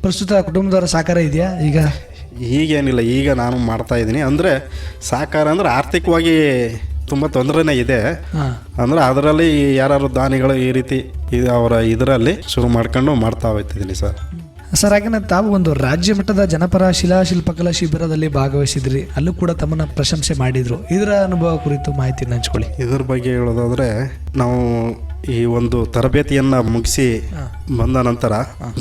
ಪ್ರಸ್ತುತ ಕುಟುಂಬದವರ ಸಹಕಾರ ಇದೆಯಾ ಈಗ? ಈಗೇನಿಲ್ಲ ಈಗ ನಾನು ಮಾಡ್ತಾ ಇದ್ದೀನಿ. ಅಂದರೆ ಸಾಕಾರ ಅಂದರೆ ಆರ್ಥಿಕವಾಗಿ ತುಂಬ ತೊಂದರೆನೇ ಇದೆ. ಅಂದರೆ ಅದರಲ್ಲಿ ಯಾರು ದಾನಿಗಳು ಈ ರೀತಿ ಇದು ಅವರ ಇದರಲ್ಲಿ ಶುರು ಮಾಡ್ಕೊಂಡು ಮಾಡ್ತಾ ಹೋಗ್ತಿದ್ದೀನಿ ಸರ್. ಸರ್ ಹಾಗೆ ತಾವು ಒಂದು ರಾಜ್ಯ ಮಟ್ಟದ ಜನಪರ ಶಿಲಾ ಶಿಲ್ಪಕಲಾ ಶಿಬಿರದಲ್ಲಿ ಭಾಗವಹಿಸಿದ್ರಿ. ಅಲ್ಲೂ ಕೂಡ ತಮ್ಮನ್ನ ಪ್ರಶಂಸೆ ಮಾಡಿದ್ರು. ಇದರ ಅನುಭವ ಕುರಿತು ಮಾಹಿತಿ ಹಂಚ್ಕೊಳ್ಳಿ. ಇದ್ರ ಬಗ್ಗೆ ಹೇಳೋದಾದ್ರೆ ನಾವು ಈ ಒಂದು ತರಬೇತಿಯನ್ನು ಮುಗಿಸಿ ಬಂದ ನಂತರ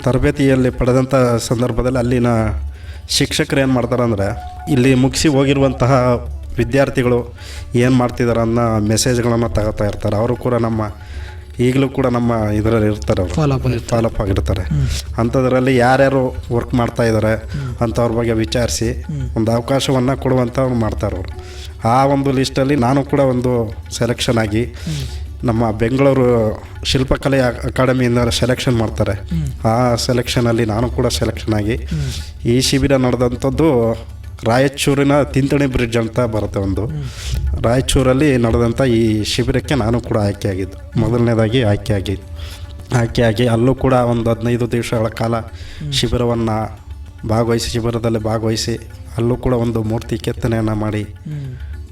ತರಬೇತಿಯಲ್ಲಿ ಪಡೆದಂಥ ಸಂದರ್ಭದಲ್ಲಿ ಅಲ್ಲಿನ ಶಿಕ್ಷಕರು ಏನು ಮಾಡ್ತಾರೆ ಅಂದರೆ ಇಲ್ಲಿ ಮುಗಿಸಿ ಹೋಗಿರುವಂತಹ ವಿದ್ಯಾರ್ಥಿಗಳು ಏನು ಮಾಡ್ತಿದ್ದಾರೆ ಅನ್ನೋ ಮೆಸೇಜ್ಗಳನ್ನು ತಗೋತಾ ಇರ್ತಾರೆ. ಅವರು ಕೂಡ ನಮ್ಮ ಈಗಲೂ ಕೂಡ ನಮ್ಮ ಇದರಲ್ಲಿ ಇರ್ತಾರೆ ಅವರು. ಫಾಲೋಅಪ್ ಆಗಿರ್ತಾರೆ. ಅಂಥದ್ರಲ್ಲಿ ಯಾರ್ಯಾರು ವರ್ಕ್ ಮಾಡ್ತಾ ಇದ್ದಾರೆ ಅಂಥವ್ರ ಬಗ್ಗೆ ವಿಚಾರಿಸಿ ಒಂದು ಅವಕಾಶವನ್ನು ಕೊಡುವಂಥವ್ರು ಮಾಡ್ತಾರೆ ಅವರು. ಆ ಒಂದು ಲಿಸ್ಟಲ್ಲಿ ನಾನು ಕೂಡ ಒಂದು ಸೆಲೆಕ್ಷನ್ ಆಗಿ ನಮ್ಮ ಬೆಂಗಳೂರು ಶಿಲ್ಪಕಲೆ ಅಕಾಡೆಮಿಯಿಂದ ಸೆಲೆಕ್ಷನ್ ಮಾಡ್ತಾರೆ. ಆ ಸೆಲೆಕ್ಷನಲ್ಲಿ ನಾನು ಕೂಡ ಸೆಲೆಕ್ಷನ್ ಆಗಿ ಈ ಶಿಬಿರ ನಡೆದಂಥದ್ದು ರಾಯಚೂರಿನ ತಿಂತಣಿ ಬ್ರಿಡ್ಜ್ ಅಂತ ಬರುತ್ತೆ ಒಂದು. ರಾಯಚೂರಲ್ಲಿ ನಡೆದಂಥ ಈ ಶಿಬಿರಕ್ಕೆ ನಾನು ಕೂಡ ಆಯ್ಕೆಯಾಗಿದ್ದು ಮೊದಲನೇದಾಗಿ ಆಯ್ಕೆಯಾಗಿದ್ದು ಆಯ್ಕೆಯಾಗಿ ಅಲ್ಲೂ ಕೂಡ ಒಂದು ಹದಿನೈದು ದಿವಸಗಳ ಕಾಲ ಶಿಬಿರವನ್ನು ಭಾಗವಹಿಸಿ ಶಿಬಿರದಲ್ಲಿ ಭಾಗವಹಿಸಿ ಅಲ್ಲೂ ಕೂಡ ಒಂದು ಮೂರ್ತಿ ಕೆತ್ತನೆಯನ್ನು ಮಾಡಿ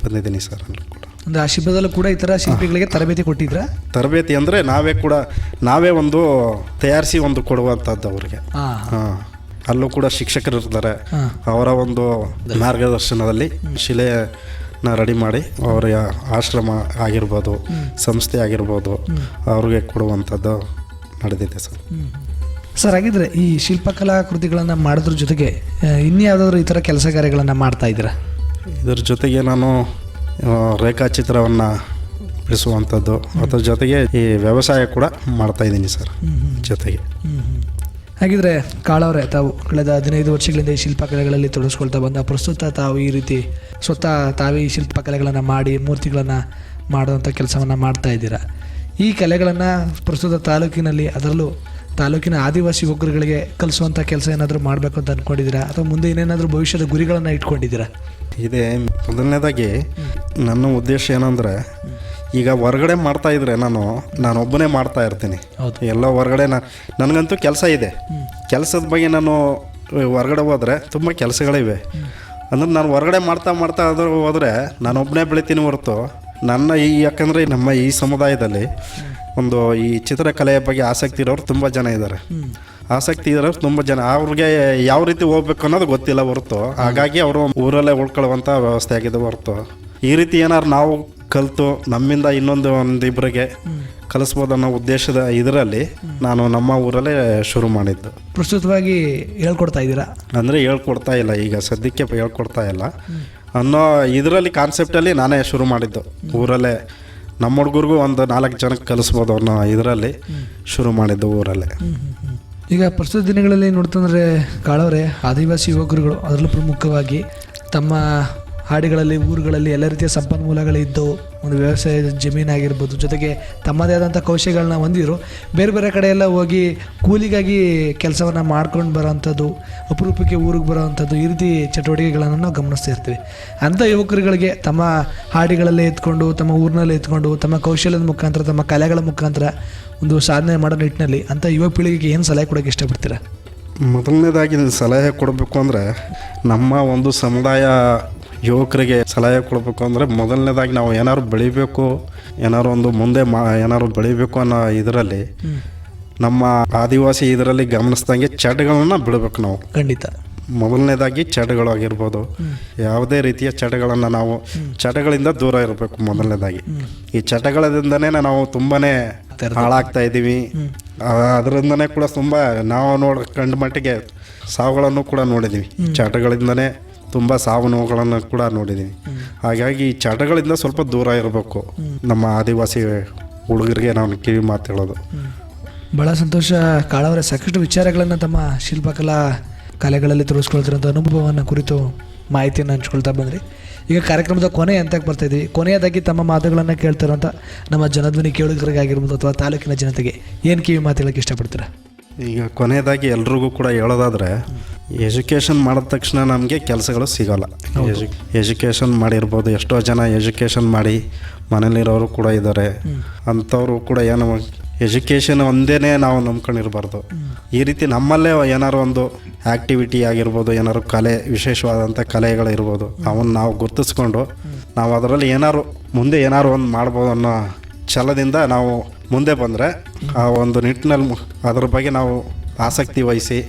ಬಂದಿದ್ದೀನಿ ಸರ್. ಅಲ್ಲೂ ಅಂದ್ರೆ ಆ ಶಿಬಿರದಲ್ಲೂ ಕೂಡ ಈ ಥರ ಶಿಲ್ಪಿಗಳಿಗೆ ತರಬೇತಿ ಕೊಟ್ಟಿದ್ರ? ತರಬೇತಿ ಅಂದರೆ ನಾವೇ ಕೂಡ ನಾವೇ ಒಂದು ತಯಾರಿಸಿ ಒಂದು ಕೊಡುವಂಥದ್ದು ಅವ್ರಿಗೆ. ಹಾಂ. ಅಲ್ಲೂ ಕೂಡ ಶಿಕ್ಷಕರು ಇರ್ತಾರೆ. ಅವರ ಒಂದು ಮಾರ್ಗದರ್ಶನದಲ್ಲಿ ಶಿಲೆನ ರೆಡಿ ಮಾಡಿ ಅವರ ಆಶ್ರಮ ಆಗಿರ್ಬೋದು ಸಂಸ್ಥೆ ಆಗಿರ್ಬೋದು ಅವ್ರಿಗೆ ಕೊಡುವಂಥದ್ದು ನಡೆದಿದೆ ಸರ್. ಸರ್ ಹಾಗಿದ್ರೆ ಈ ಶಿಲ್ಪಕಲಾ ಕೃತಿಗಳನ್ನು ಮಾಡೋದ್ರ ಜೊತೆಗೆ ಇನ್ಯಾವುದಾದ್ರು ಈ ಥರ ಕೆಲಸ ಕಾರ್ಯಗಳನ್ನು ಮಾಡ್ತಾ ಇದ್ದೀರಾ? ಇದ್ರ ಜೊತೆಗೆ ನಾನು ರೇಖಾಚಿತ್ರವನ್ನು ಬಿಡಿಸುವಂಥದ್ದು. ಅದ್ರ ಜೊತೆಗೆ ಈ ವ್ಯವಸಾಯ ಕೂಡ ಮಾಡ್ತಾ ಇದ್ದೀನಿ ಸರ್, ಜೊತೆಗೆ. ಹಾಗಿದ್ರೆ ಕಾಳವ್ರೆ, ತಾವು ಕಳೆದ ಹದಿನೈದು ವರ್ಷಗಳಿಂದ ಈ ಶಿಲ್ಪಕಲೆಗಳಲ್ಲಿ ತೊಡಗಿಸ್ಕೊಳ್ತಾ ಬಂದ, ಪ್ರಸ್ತುತ ತಾವು ಈ ರೀತಿ ಸ್ವತಃ ತಾವೇ ಈ ಶಿಲ್ಪಕಲೆಗಳನ್ನು ಮಾಡಿ, ಮೂರ್ತಿಗಳನ್ನು ಮಾಡುವಂಥ ಕೆಲಸವನ್ನು ಮಾಡ್ತಾ ಇದ್ದೀರಾ? ಈ ಕಲೆಗಳನ್ನು ಪ್ರಸ್ತುತ ತಾಲೂಕಿನಲ್ಲಿ ಅದರಲ್ಲೂ ತಾಲೂಕಿನ ಆದಿವಾಸಿ ಉಗ್ರಗಳಿಗೆ ಕಲಿಸುವಂಥ ಕೆಲಸ ಏನಾದರೂ ಮಾಡಬೇಕು ಅಂತ ಅಂದ್ಕೊಂಡಿದ್ದೀರಾ ಅಥವಾ ಮುಂದೆ ಏನೇನಾದರೂ ಭವಿಷ್ಯದ ಗುರಿಗಳನ್ನು ಇಟ್ಕೊಂಡಿದ್ದೀರಾ? ಇದೆ ಮೊದಲನೇದಾಗಿ ನನ್ನ ಉದ್ದೇಶ ಏನಂದರೆ ಈಗ ಹೊರಗಡೆ ಮಾಡ್ತಾ ಇದ್ರೆ ನಾನು ನಾನೊಬ್ಬನೇ ಮಾಡ್ತಾ ಇರ್ತೀನಿ. ಎಲ್ಲ ಹೊರಗಡೆ ನಾನು ನನಗಂತೂ ಕೆಲಸ ಇದೆ. ಕೆಲಸದ ಬಗ್ಗೆ ನಾನು ಹೊರಗಡೆ ಹೋದರೆ ತುಂಬ ಕೆಲಸಗಳಿವೆ ಅಂದ್ರೆ ನಾನು ಹೊರಗಡೆ ಮಾಡ್ತಾ ಮಾಡ್ತಾ ಆದರೂ ಹೋದರೆ ನಾನೊಬ್ಬನೇ ಬೆಳಿತೀನಿ ಹೊರತು ನನ್ನ ಈ ಯಾಕಂದರೆ ನಮ್ಮ ಈ ಸಮುದಾಯದಲ್ಲಿ ಒಂದು ಈ ಚಿತ್ರಕಲೆಯ ಬಗ್ಗೆ ಆಸಕ್ತಿ ಇರೋರು ತುಂಬ ಜನ ಇದ್ದಾರೆ ಆಸಕ್ತಿ ಇರೋರು ತುಂಬ ಜನ. ಅವ್ರಿಗೆ ಯಾವ ರೀತಿ ಹೋಗ್ಬೇಕು ಅನ್ನೋದು ಗೊತ್ತಿಲ್ಲ ಹೊರತು. ಹಾಗಾಗಿ ಅವರು ಊರಲ್ಲೇ ಉಳ್ಕೊಳ್ಳುವಂಥ ವ್ಯವಸ್ಥೆ ಆಗಿದೆ ಹೊರತು. ಈ ರೀತಿ ಏನಾದ್ರು ನಾವು ಕಲಿತು ನಮ್ಮಿಂದ ಇನ್ನೊಂದು ಒಂದಿಬ್ಬರಿಗೆ ಕಲಿಸ್ಬೋದು ಅನ್ನೋ ಉದ್ದೇಶದ ಇದರಲ್ಲಿ ನಾನು ನಮ್ಮ ಊರಲ್ಲೇ ಶುರು ಮಾಡಿದ್ದು. ಪ್ರಸ್ತುತವಾಗಿ ಹೇಳ್ಕೊಡ್ತಾ ಇದ್ದೀರಾ? ಅಂದರೆ ಹೇಳ್ಕೊಡ್ತಾ ಇಲ್ಲ. ಈಗ ಸದ್ಯಕ್ಕೆ ಹೇಳ್ಕೊಡ್ತಾ ಇಲ್ಲ. ಅನ್ನೋ ಇದರಲ್ಲಿ ಕಾನ್ಸೆಪ್ಟಲ್ಲಿ ನಾನೇ ಶುರು ಮಾಡಿದ್ದು. ಊರಲ್ಲೇ ನಮ್ಮ ಹುಡುಗರಿಗೂ ಒಂದು ನಾಲ್ಕು ಜನಕ್ಕೆ ಕಲಿಸ್ಬೋದು ಅನ್ನೋ ಇದರಲ್ಲಿ ಶುರು ಮಾಡಿದ್ದು ಊರಲ್ಲೇ. ಈಗ ಪ್ರಸ್ತುತ ದಿನಗಳಲ್ಲಿ ನೋಡ್ತಂದ್ರೆ ಕಾಳವರೆ ಆದಿವಾಸಿ ಯುವಕರುಗಳು ಅದರಲ್ಲೂ ಪ್ರಮುಖವಾಗಿ ತಮ್ಮ ಹಾಡಿಗಳಲ್ಲಿ, ಊರುಗಳಲ್ಲಿ ಎಲ್ಲ ರೀತಿಯ ಸಂಪನ್ಮೂಲಗಳಿದ್ದು ಒಂದು ವ್ಯವಸಾಯ ಜಮೀನಾಗಿರ್ಬೋದು ಜೊತೆಗೆ ತಮ್ಮದೇ ಆದಂಥ ಕೌಶಲ್ಯಗಳನ್ನ ಹೊಂದಿದ್ರು. ಬೇರೆ ಬೇರೆ ಕಡೆಯೆಲ್ಲ ಹೋಗಿ ಕೂಲಿಗಾಗಿ ಕೆಲಸವನ್ನು ಮಾಡ್ಕೊಂಡು ಬರೋವಂಥದ್ದು ಅಪರೂಪಕ್ಕೆ ಊರಿಗೆ ಬರೋವಂಥದ್ದು ಈ ರೀತಿ ಚಟುವಟಿಕೆಗಳನ್ನು ನಾವು ಗಮನಿಸ್ತಾ ಇರ್ತೀವಿ. ಅಂಥ ಯುವಕರುಗಳಿಗೆ ತಮ್ಮ ಹಾಡಿಗಳಲ್ಲೇ ಎತ್ಕೊಂಡು, ತಮ್ಮ ಊರಿನಲ್ಲೇ ಎತ್ಕೊಂಡು, ತಮ್ಮ ಕೌಶಲ್ಯದ ಮುಖಾಂತರ, ತಮ್ಮ ಕಲೆಗಳ ಮುಖಾಂತರ ಒಂದು ಸಾಧನೆ ಮಾಡೋ ನಿಟ್ಟಿನಲ್ಲಿ ಅಂಥ ಯುವ ಪೀಳಿಗೆಗೆ ಏನು ಸಲಹೆ ಕೊಡೋಕ್ಕೆ ಇಷ್ಟಪಡ್ತೀರಾ? ಮೊದಲನೇದಾಗಿ ಸಲಹೆ ಕೊಡಬೇಕು ಅಂದರೆ ನಮ್ಮ ಒಂದು ಸಮುದಾಯ ಯುವಕರಿಗೆ ಸಲಹೆ ಕೊಡಬೇಕು ಅಂದರೆ ಮೊದಲನೇದಾಗಿ ನಾವು ಏನಾದ್ರು ಬೆಳಿಬೇಕು ಏನಾರು ಒಂದು ಮುಂದೆ ಮಾ ಏನಾದ್ರು ಬೆಳಿಬೇಕು ಅನ್ನೋ ಇದರಲ್ಲಿ ನಮ್ಮ ಆದಿವಾಸಿ ಇದರಲ್ಲಿ ಗಮನಿಸ್ದಂಗೆ ಚಟಗಳನ್ನ ಬಿಡಬೇಕು ನಾವು. ಖಂಡಿತ. ಮೊದಲನೇದಾಗಿ ಚಟಗಳಾಗಿರ್ಬೋದು ಯಾವುದೇ ರೀತಿಯ ಚಟಗಳನ್ನು ನಾವು ಚಟಗಳಿಂದ ದೂರ ಇರಬೇಕು ಮೊದಲನೇದಾಗಿ. ಈ ಚಟಗಳಿಂದನೇ ನಾವು ತುಂಬಾ ಹಾಳಾಗ್ತಾ ಇದ್ದೀವಿ. ಅದರಿಂದನೇ ಕೂಡ ತುಂಬ ನಾವು ನೋಡ ಕಂಡ ಮಟ್ಟಿಗೆ ಸಾವುಗಳನ್ನು ಕೂಡ ನೋಡಿದ್ದೀವಿ. ಚಟಗಳಿಂದನೇ ತುಂಬ ಸಾವು ನೋವುಗಳನ್ನು ಕೂಡ ನೋಡಿದ್ದೀನಿ ಹಾಗಾಗಿ ಈ ಚಟಗಳಿಂದ ಸ್ವಲ್ಪ ದೂರ ಇರಬೇಕು. ನಮ್ಮ ಆದಿವಾಸಿ ಹುಡುಗರಿಗೆ ನಾನು ಕಿವಿ ಮಾತು ಹೇಳೋದು. ಭಾಳ ಸಂತೋಷ ಕಾಳವರ ಸಾಕಷ್ಟು ವಿಚಾರಗಳನ್ನು ತಮ್ಮ ಶಿಲ್ಪಕಲಾ ಕಲೆಗಳಲ್ಲಿ ತೋರಿಸ್ಕೊಳ್ತಿರೋಂಥ ಅನುಭವವನ್ನು ಕುರಿತು ಮಾಹಿತಿಯನ್ನು ಹಂಚ್ಕೊಳ್ತಾ ಬಂದ್ರಿ. ಈಗ ಕಾರ್ಯಕ್ರಮದ ಕೊನೆ ಹಂತಕ್ಕೆ ಬರ್ತಾ ಇದ್ವಿ. ಕೊನೆಯದಾಗಿ ತಮ್ಮ ಮಾತುಗಳನ್ನು ಕೇಳ್ತಿರೋಂಥ ನಮ್ಮ ಜನಧ್ವನಿ ಕೇಳುಗರಿಗಾಗಿರ್ಬೋದು ಅಥವಾ ತಾಲೂಕಿನ ಜನತೆಗೆ ಏನು ಕಿವಿ ಮಾತು ಹೇಳೋಕ್ಕೆ ಇಷ್ಟಪಡ್ತೀರಾ? ಈಗ ಕೊನೆಯದಾಗಿ ಎಲ್ರಿಗೂ ಕೂಡ ಹೇಳೋದಾದ್ರೆ ಎಜುಕೇಷನ್ ಮಾಡಿದ ತಕ್ಷಣ ನಮಗೆ ಕೆಲಸಗಳು ಸಿಗೋಲ್ಲ. ಎಜು ಎಜುಕೇಷನ್ ಮಾಡಿರ್ಬೋದು ಎಷ್ಟೋ ಜನ ಎಜುಕೇಷನ್ ಮಾಡಿ ಮನೇಲಿರೋರು ಕೂಡ ಇದ್ದಾರೆ. ಅಂಥವ್ರು ಕೂಡ ಏನು ಎಜುಕೇಷನ್ ಒಂದೇ ನಾವು ನಂಬ್ಕೊಂಡಿರಬಾರ್ದು. ಈ ರೀತಿ ನಮ್ಮಲ್ಲೇ ಏನಾರು ಒಂದು ಆ್ಯಕ್ಟಿವಿಟಿ ಆಗಿರ್ಬೋದು ಏನಾರು ಕಲೆ ವಿಶೇಷವಾದಂಥ ಕಲೆಗಳಿರ್ಬೋದು ಅವನ್ನ ನಾವು ಗುರ್ತಿಸ್ಕೊಂಡು ನಾವು ಅದರಲ್ಲಿ ಏನಾರು ಮುಂದೆ ಏನಾರು ಒಂದು ಮಾಡ್ಬೋದು ಅನ್ನೋ ಛಲದಿಂದ ನಾವು ಮುಂದೆ ಬಂದರೆ ಆ ಒಂದು ನಿಟ್ಟಿನಲ್ಲಿ ಅದ್ರ ಬಗ್ಗೆ ನಾವು ಆಸಕ್ತಿ ವಹಿಸಿ,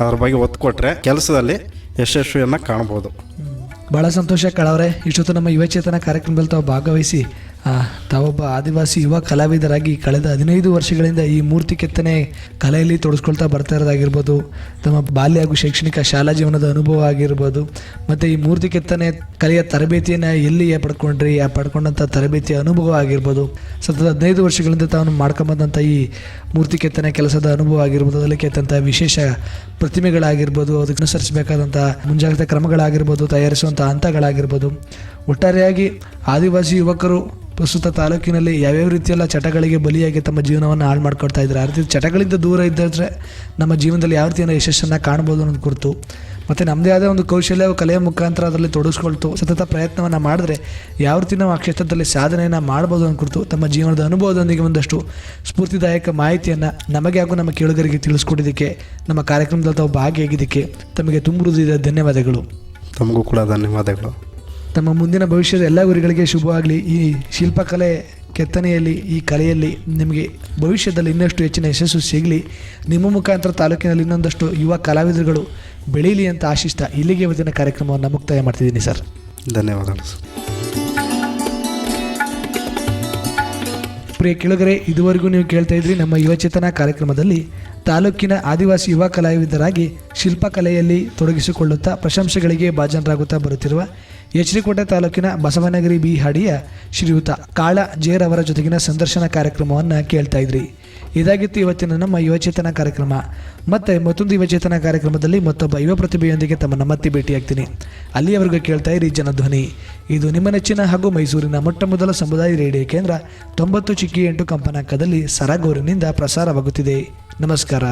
ಅದ್ರ ಬಗ್ಗೆ ಒತ್ತು ಕೊಟ್ಟರೆ ಕೆಲಸದಲ್ಲಿ ಯಶಸ್ವಿಯನ್ನು ಕಾಣ್ಬೋದು. ಭಾಳ ಸಂತೋಷ ಕಳವ್ರೆ ಇಷ್ಟೊತ್ತು ನಮ್ಮ ಯುವಚೇತನ ಕಾರ್ಯಕ್ರಮದಲ್ಲಿ ತಾವು ಭಾಗವಹಿಸಿ ತಾವೊಬ್ಬ ಆದಿವಾಸಿ ಯುವ ಕಲಾವಿದರಾಗಿ ಕಳೆದ ಹದಿನೈದು ವರ್ಷಗಳಿಂದ ಈ ಮೂರ್ತಿ ಕೆತ್ತನೆ ಕಲೆಯಲ್ಲಿ ತೊಡಸ್ಕೊಳ್ತಾ ಬರ್ತಾ ಇರೋದಾಗಿರ್ಬೋದು, ತಮ್ಮ ಬಾಲ್ಯ ಹಾಗೂ ಶೈಕ್ಷಣಿಕ ಶಾಲಾ ಜೀವನದ ಅನುಭವ ಆಗಿರ್ಬೋದು, ಮತ್ತು ಈ ಮೂರ್ತಿ ಕೆತ್ತನೆ ಕಲೆಯ ತರಬೇತಿಯನ್ನು ಎಲ್ಲಿ ಪಡ್ಕೊಂಡ್ರಿ, ಆ ಪಡ್ಕೊಂಡಂಥ ತರಬೇತಿಯ ಅನುಭವ ಆಗಿರ್ಬೋದು, ಸತತ ಹದಿನೈದು ವರ್ಷಗಳಿಂದ ತಾವು ಮಾಡ್ಕೊಂಬಂದಂಥ ಈ ಮೂರ್ತಿ ಕೆತ್ತನೆ ಕೆಲಸದ ಅನುಭವ ಆಗಿರ್ಬೋದು ಅದರಲ್ಲಿ ಕೆತ್ತಂಥ ವಿಶೇಷ ಪ್ರತಿಮೆಗಳಾಗಿರ್ಬೋದು, ಅದಕ್ಕೆ ಅನುಸರಿಸಬೇಕಾದಂಥ ಮುಂಜಾಗ್ರತಾ ಕ್ರಮಗಳಾಗಿರ್ಬೋದು ತಯಾರಿಸುವಂಥ ಹಂತಗಳಾಗಿರ್ಬೋದು. ಒಟ್ಟಾರೆಯಾಗಿ ಆದಿವಾಸಿ ಯುವಕರು ಪ್ರಸ್ತುತ ತಾಲೂಕಿನಲ್ಲಿ ಯಾವ್ಯಾವ ರೀತಿಯೆಲ್ಲ ಚಟಗಳಿಗೆ ಬಲಿಯಾಗಿ ತಮ್ಮ ಜೀವನವನ್ನು ಹಾಳು ಮಾಡ್ಕೊಳ್ತಾ ಇದ್ದಾರೆ. ಆ ರೀತಿ ಚಟಗಳಿಂದ ದೂರ ಇದ್ದರೆ ನಮ್ಮ ಜೀವನದಲ್ಲಿ ಯಾವ ರೀತಿಯ ಯಶಸ್ಸನ್ನು ಕಾಣ್ಬೋದು ಅನ್ನೋದು ಕುರಿತು ಮತ್ತು ನಮ್ಮದೇ ಆದ ಒಂದು ಕೌಶಲ್ಯ ಕಲೆಯ ಮುಖಾಂತರ ಅದರಲ್ಲಿ ತೊಡಗಿಸ್ಕೊಳ್ತು, ಸತತ ಪ್ರಯತ್ನವನ್ನು ಮಾಡಿದ್ರೆ ಯಾವ ರೀತಿ ನಾವು ಆ ಕ್ಷೇತ್ರದಲ್ಲಿ ಸಾಧನೆಯನ್ನು ಮಾಡ್ಬೋದು ಅನ್ನೋ ಕುರಿತು ತಮ್ಮ ಜೀವನದ ಅನುಭವದೊಂದಿಗೆ ಒಂದಷ್ಟು ಸ್ಫೂರ್ತಿದಾಯಕ ಮಾಹಿತಿಯನ್ನು ನಮಗೆ ಹಾಗೂ ನಮ್ಮ ಕೇಳುಗರಿಗೆ ತಿಳಿಸ್ಕೊಟ್ಟಿದ್ದಕ್ಕೆ ನಮ್ಮ ಕಾರ್ಯಕ್ರಮದಲ್ಲಿ ತಾವು ಭಾಗಿಯಾಗಿದ್ದಕ್ಕೆ ತಮಗೆ ತುಂಬ ಧನ್ಯವಾದಗಳು. ತಮಗೂ ಕೂಡ ಧನ್ಯವಾದಗಳು. ತಮ್ಮ ಮುಂದಿನ ಭವಿಷ್ಯದ ಎಲ್ಲ ಗುರಿಗಳಿಗೆ ಶುಭವಾಗಲಿ. ಈ ಶಿಲ್ಪಕಲೆ ಕೆತ್ತನೆಯಲ್ಲಿ ಈ ಕಲೆಯಲ್ಲಿ ನಿಮಗೆ ಭವಿಷ್ಯದಲ್ಲಿ ಇನ್ನಷ್ಟು ಹೆಚ್ಚಿನ ಯಶಸ್ಸು ಸಿಗಲಿ. ನಿಮ್ಮ ಮುಖಾಂತರ ತಾಲೂಕಿನಲ್ಲಿ ಇನ್ನೊಂದಷ್ಟು ಯುವ ಕಲಾವಿದರುಗಳು ಬೆಳೀಲಿ ಅಂತ ಆಶಿಸ್ತಾ ಇಲ್ಲಿಗೆ ಇವತ್ತಿನ ಕಾರ್ಯಕ್ರಮವನ್ನು ಮುಕ್ತಾಯ ಮಾಡ್ತಿದ್ದೀನಿ ಸರ್. ಧನ್ಯವಾದಗಳು ಸರ್. ಪ್ರಿಯ ಕೆಳಗರೆ ಇದುವರೆಗೂ ನೀವು ಕೇಳ್ತಾ ಇದ್ರಿ ನಮ್ಮ ಯುವಚೇತನ ಕಾರ್ಯಕ್ರಮದಲ್ಲಿ ತಾಲೂಕಿನ ಆದಿವಾಸಿ ಯುವ ಕಲಾವಿದರಾಗಿ ಶಿಲ್ಪಕಲೆಯಲ್ಲಿ ತೊಡಗಿಸಿಕೊಳ್ಳುತ್ತಾ ಪ್ರಶಂಸೆಗಳಿಗೆ ಭಾಜನರಾಗುತ್ತಾ ಬರುತ್ತಿರುವ ಎಚ್.ಡಿ.ಕೋಟೆ ತಾಲೂಕಿನ ಬಸವನಗಿರಿ ಬಿ ಹಡಿಯ ಶ್ರೀಯುತ ಕಾಳ ಜೇರ್ ಅವರ ಜೊತೆಗಿನ ಸಂದರ್ಶನ ಕಾರ್ಯಕ್ರಮವನ್ನು ಕೇಳ್ತಾ ಇದ್ರಿ. ಇದಾಗಿತ್ತು ಇವತ್ತಿನ ನಮ್ಮ ಯುವಚೇತನ ಕಾರ್ಯಕ್ರಮ. ಮತ್ತೆ ಮತ್ತೊಂದು ಯುವಚೇತನ ಕಾರ್ಯಕ್ರಮದಲ್ಲಿ ಮತ್ತೊಬ್ಬ ಯುವ ಪ್ರತಿಭೆಯೊಂದಿಗೆ ತಮ್ಮನ್ನು ಮತ್ತೆ ಭೇಟಿಯಾಗ್ತೀನಿ. ಅಲ್ಲಿಯವರೆಗೂ ಕೇಳ್ತಾ ಇರಿ ಜನಧ್ವನಿ. ಇದು ನಿಮ್ಮ ನೆಚ್ಚಿನ ಹಾಗೂ ಮೈಸೂರಿನ ಮೊಟ್ಟ ಮೊದಲ ಸಮುದಾಯ ರೇಡಿಯೋ ಕೇಂದ್ರ ತೊಂಬತ್ತು ಚಿಕ್ಕಿ ಎಂಟು ಕಂಪನಾಂಕದಲ್ಲಿ ಸರಗೂರಿನಿಂದ ಪ್ರಸಾರವಾಗುತ್ತಿದೆ. ನಮಸ್ಕಾರ.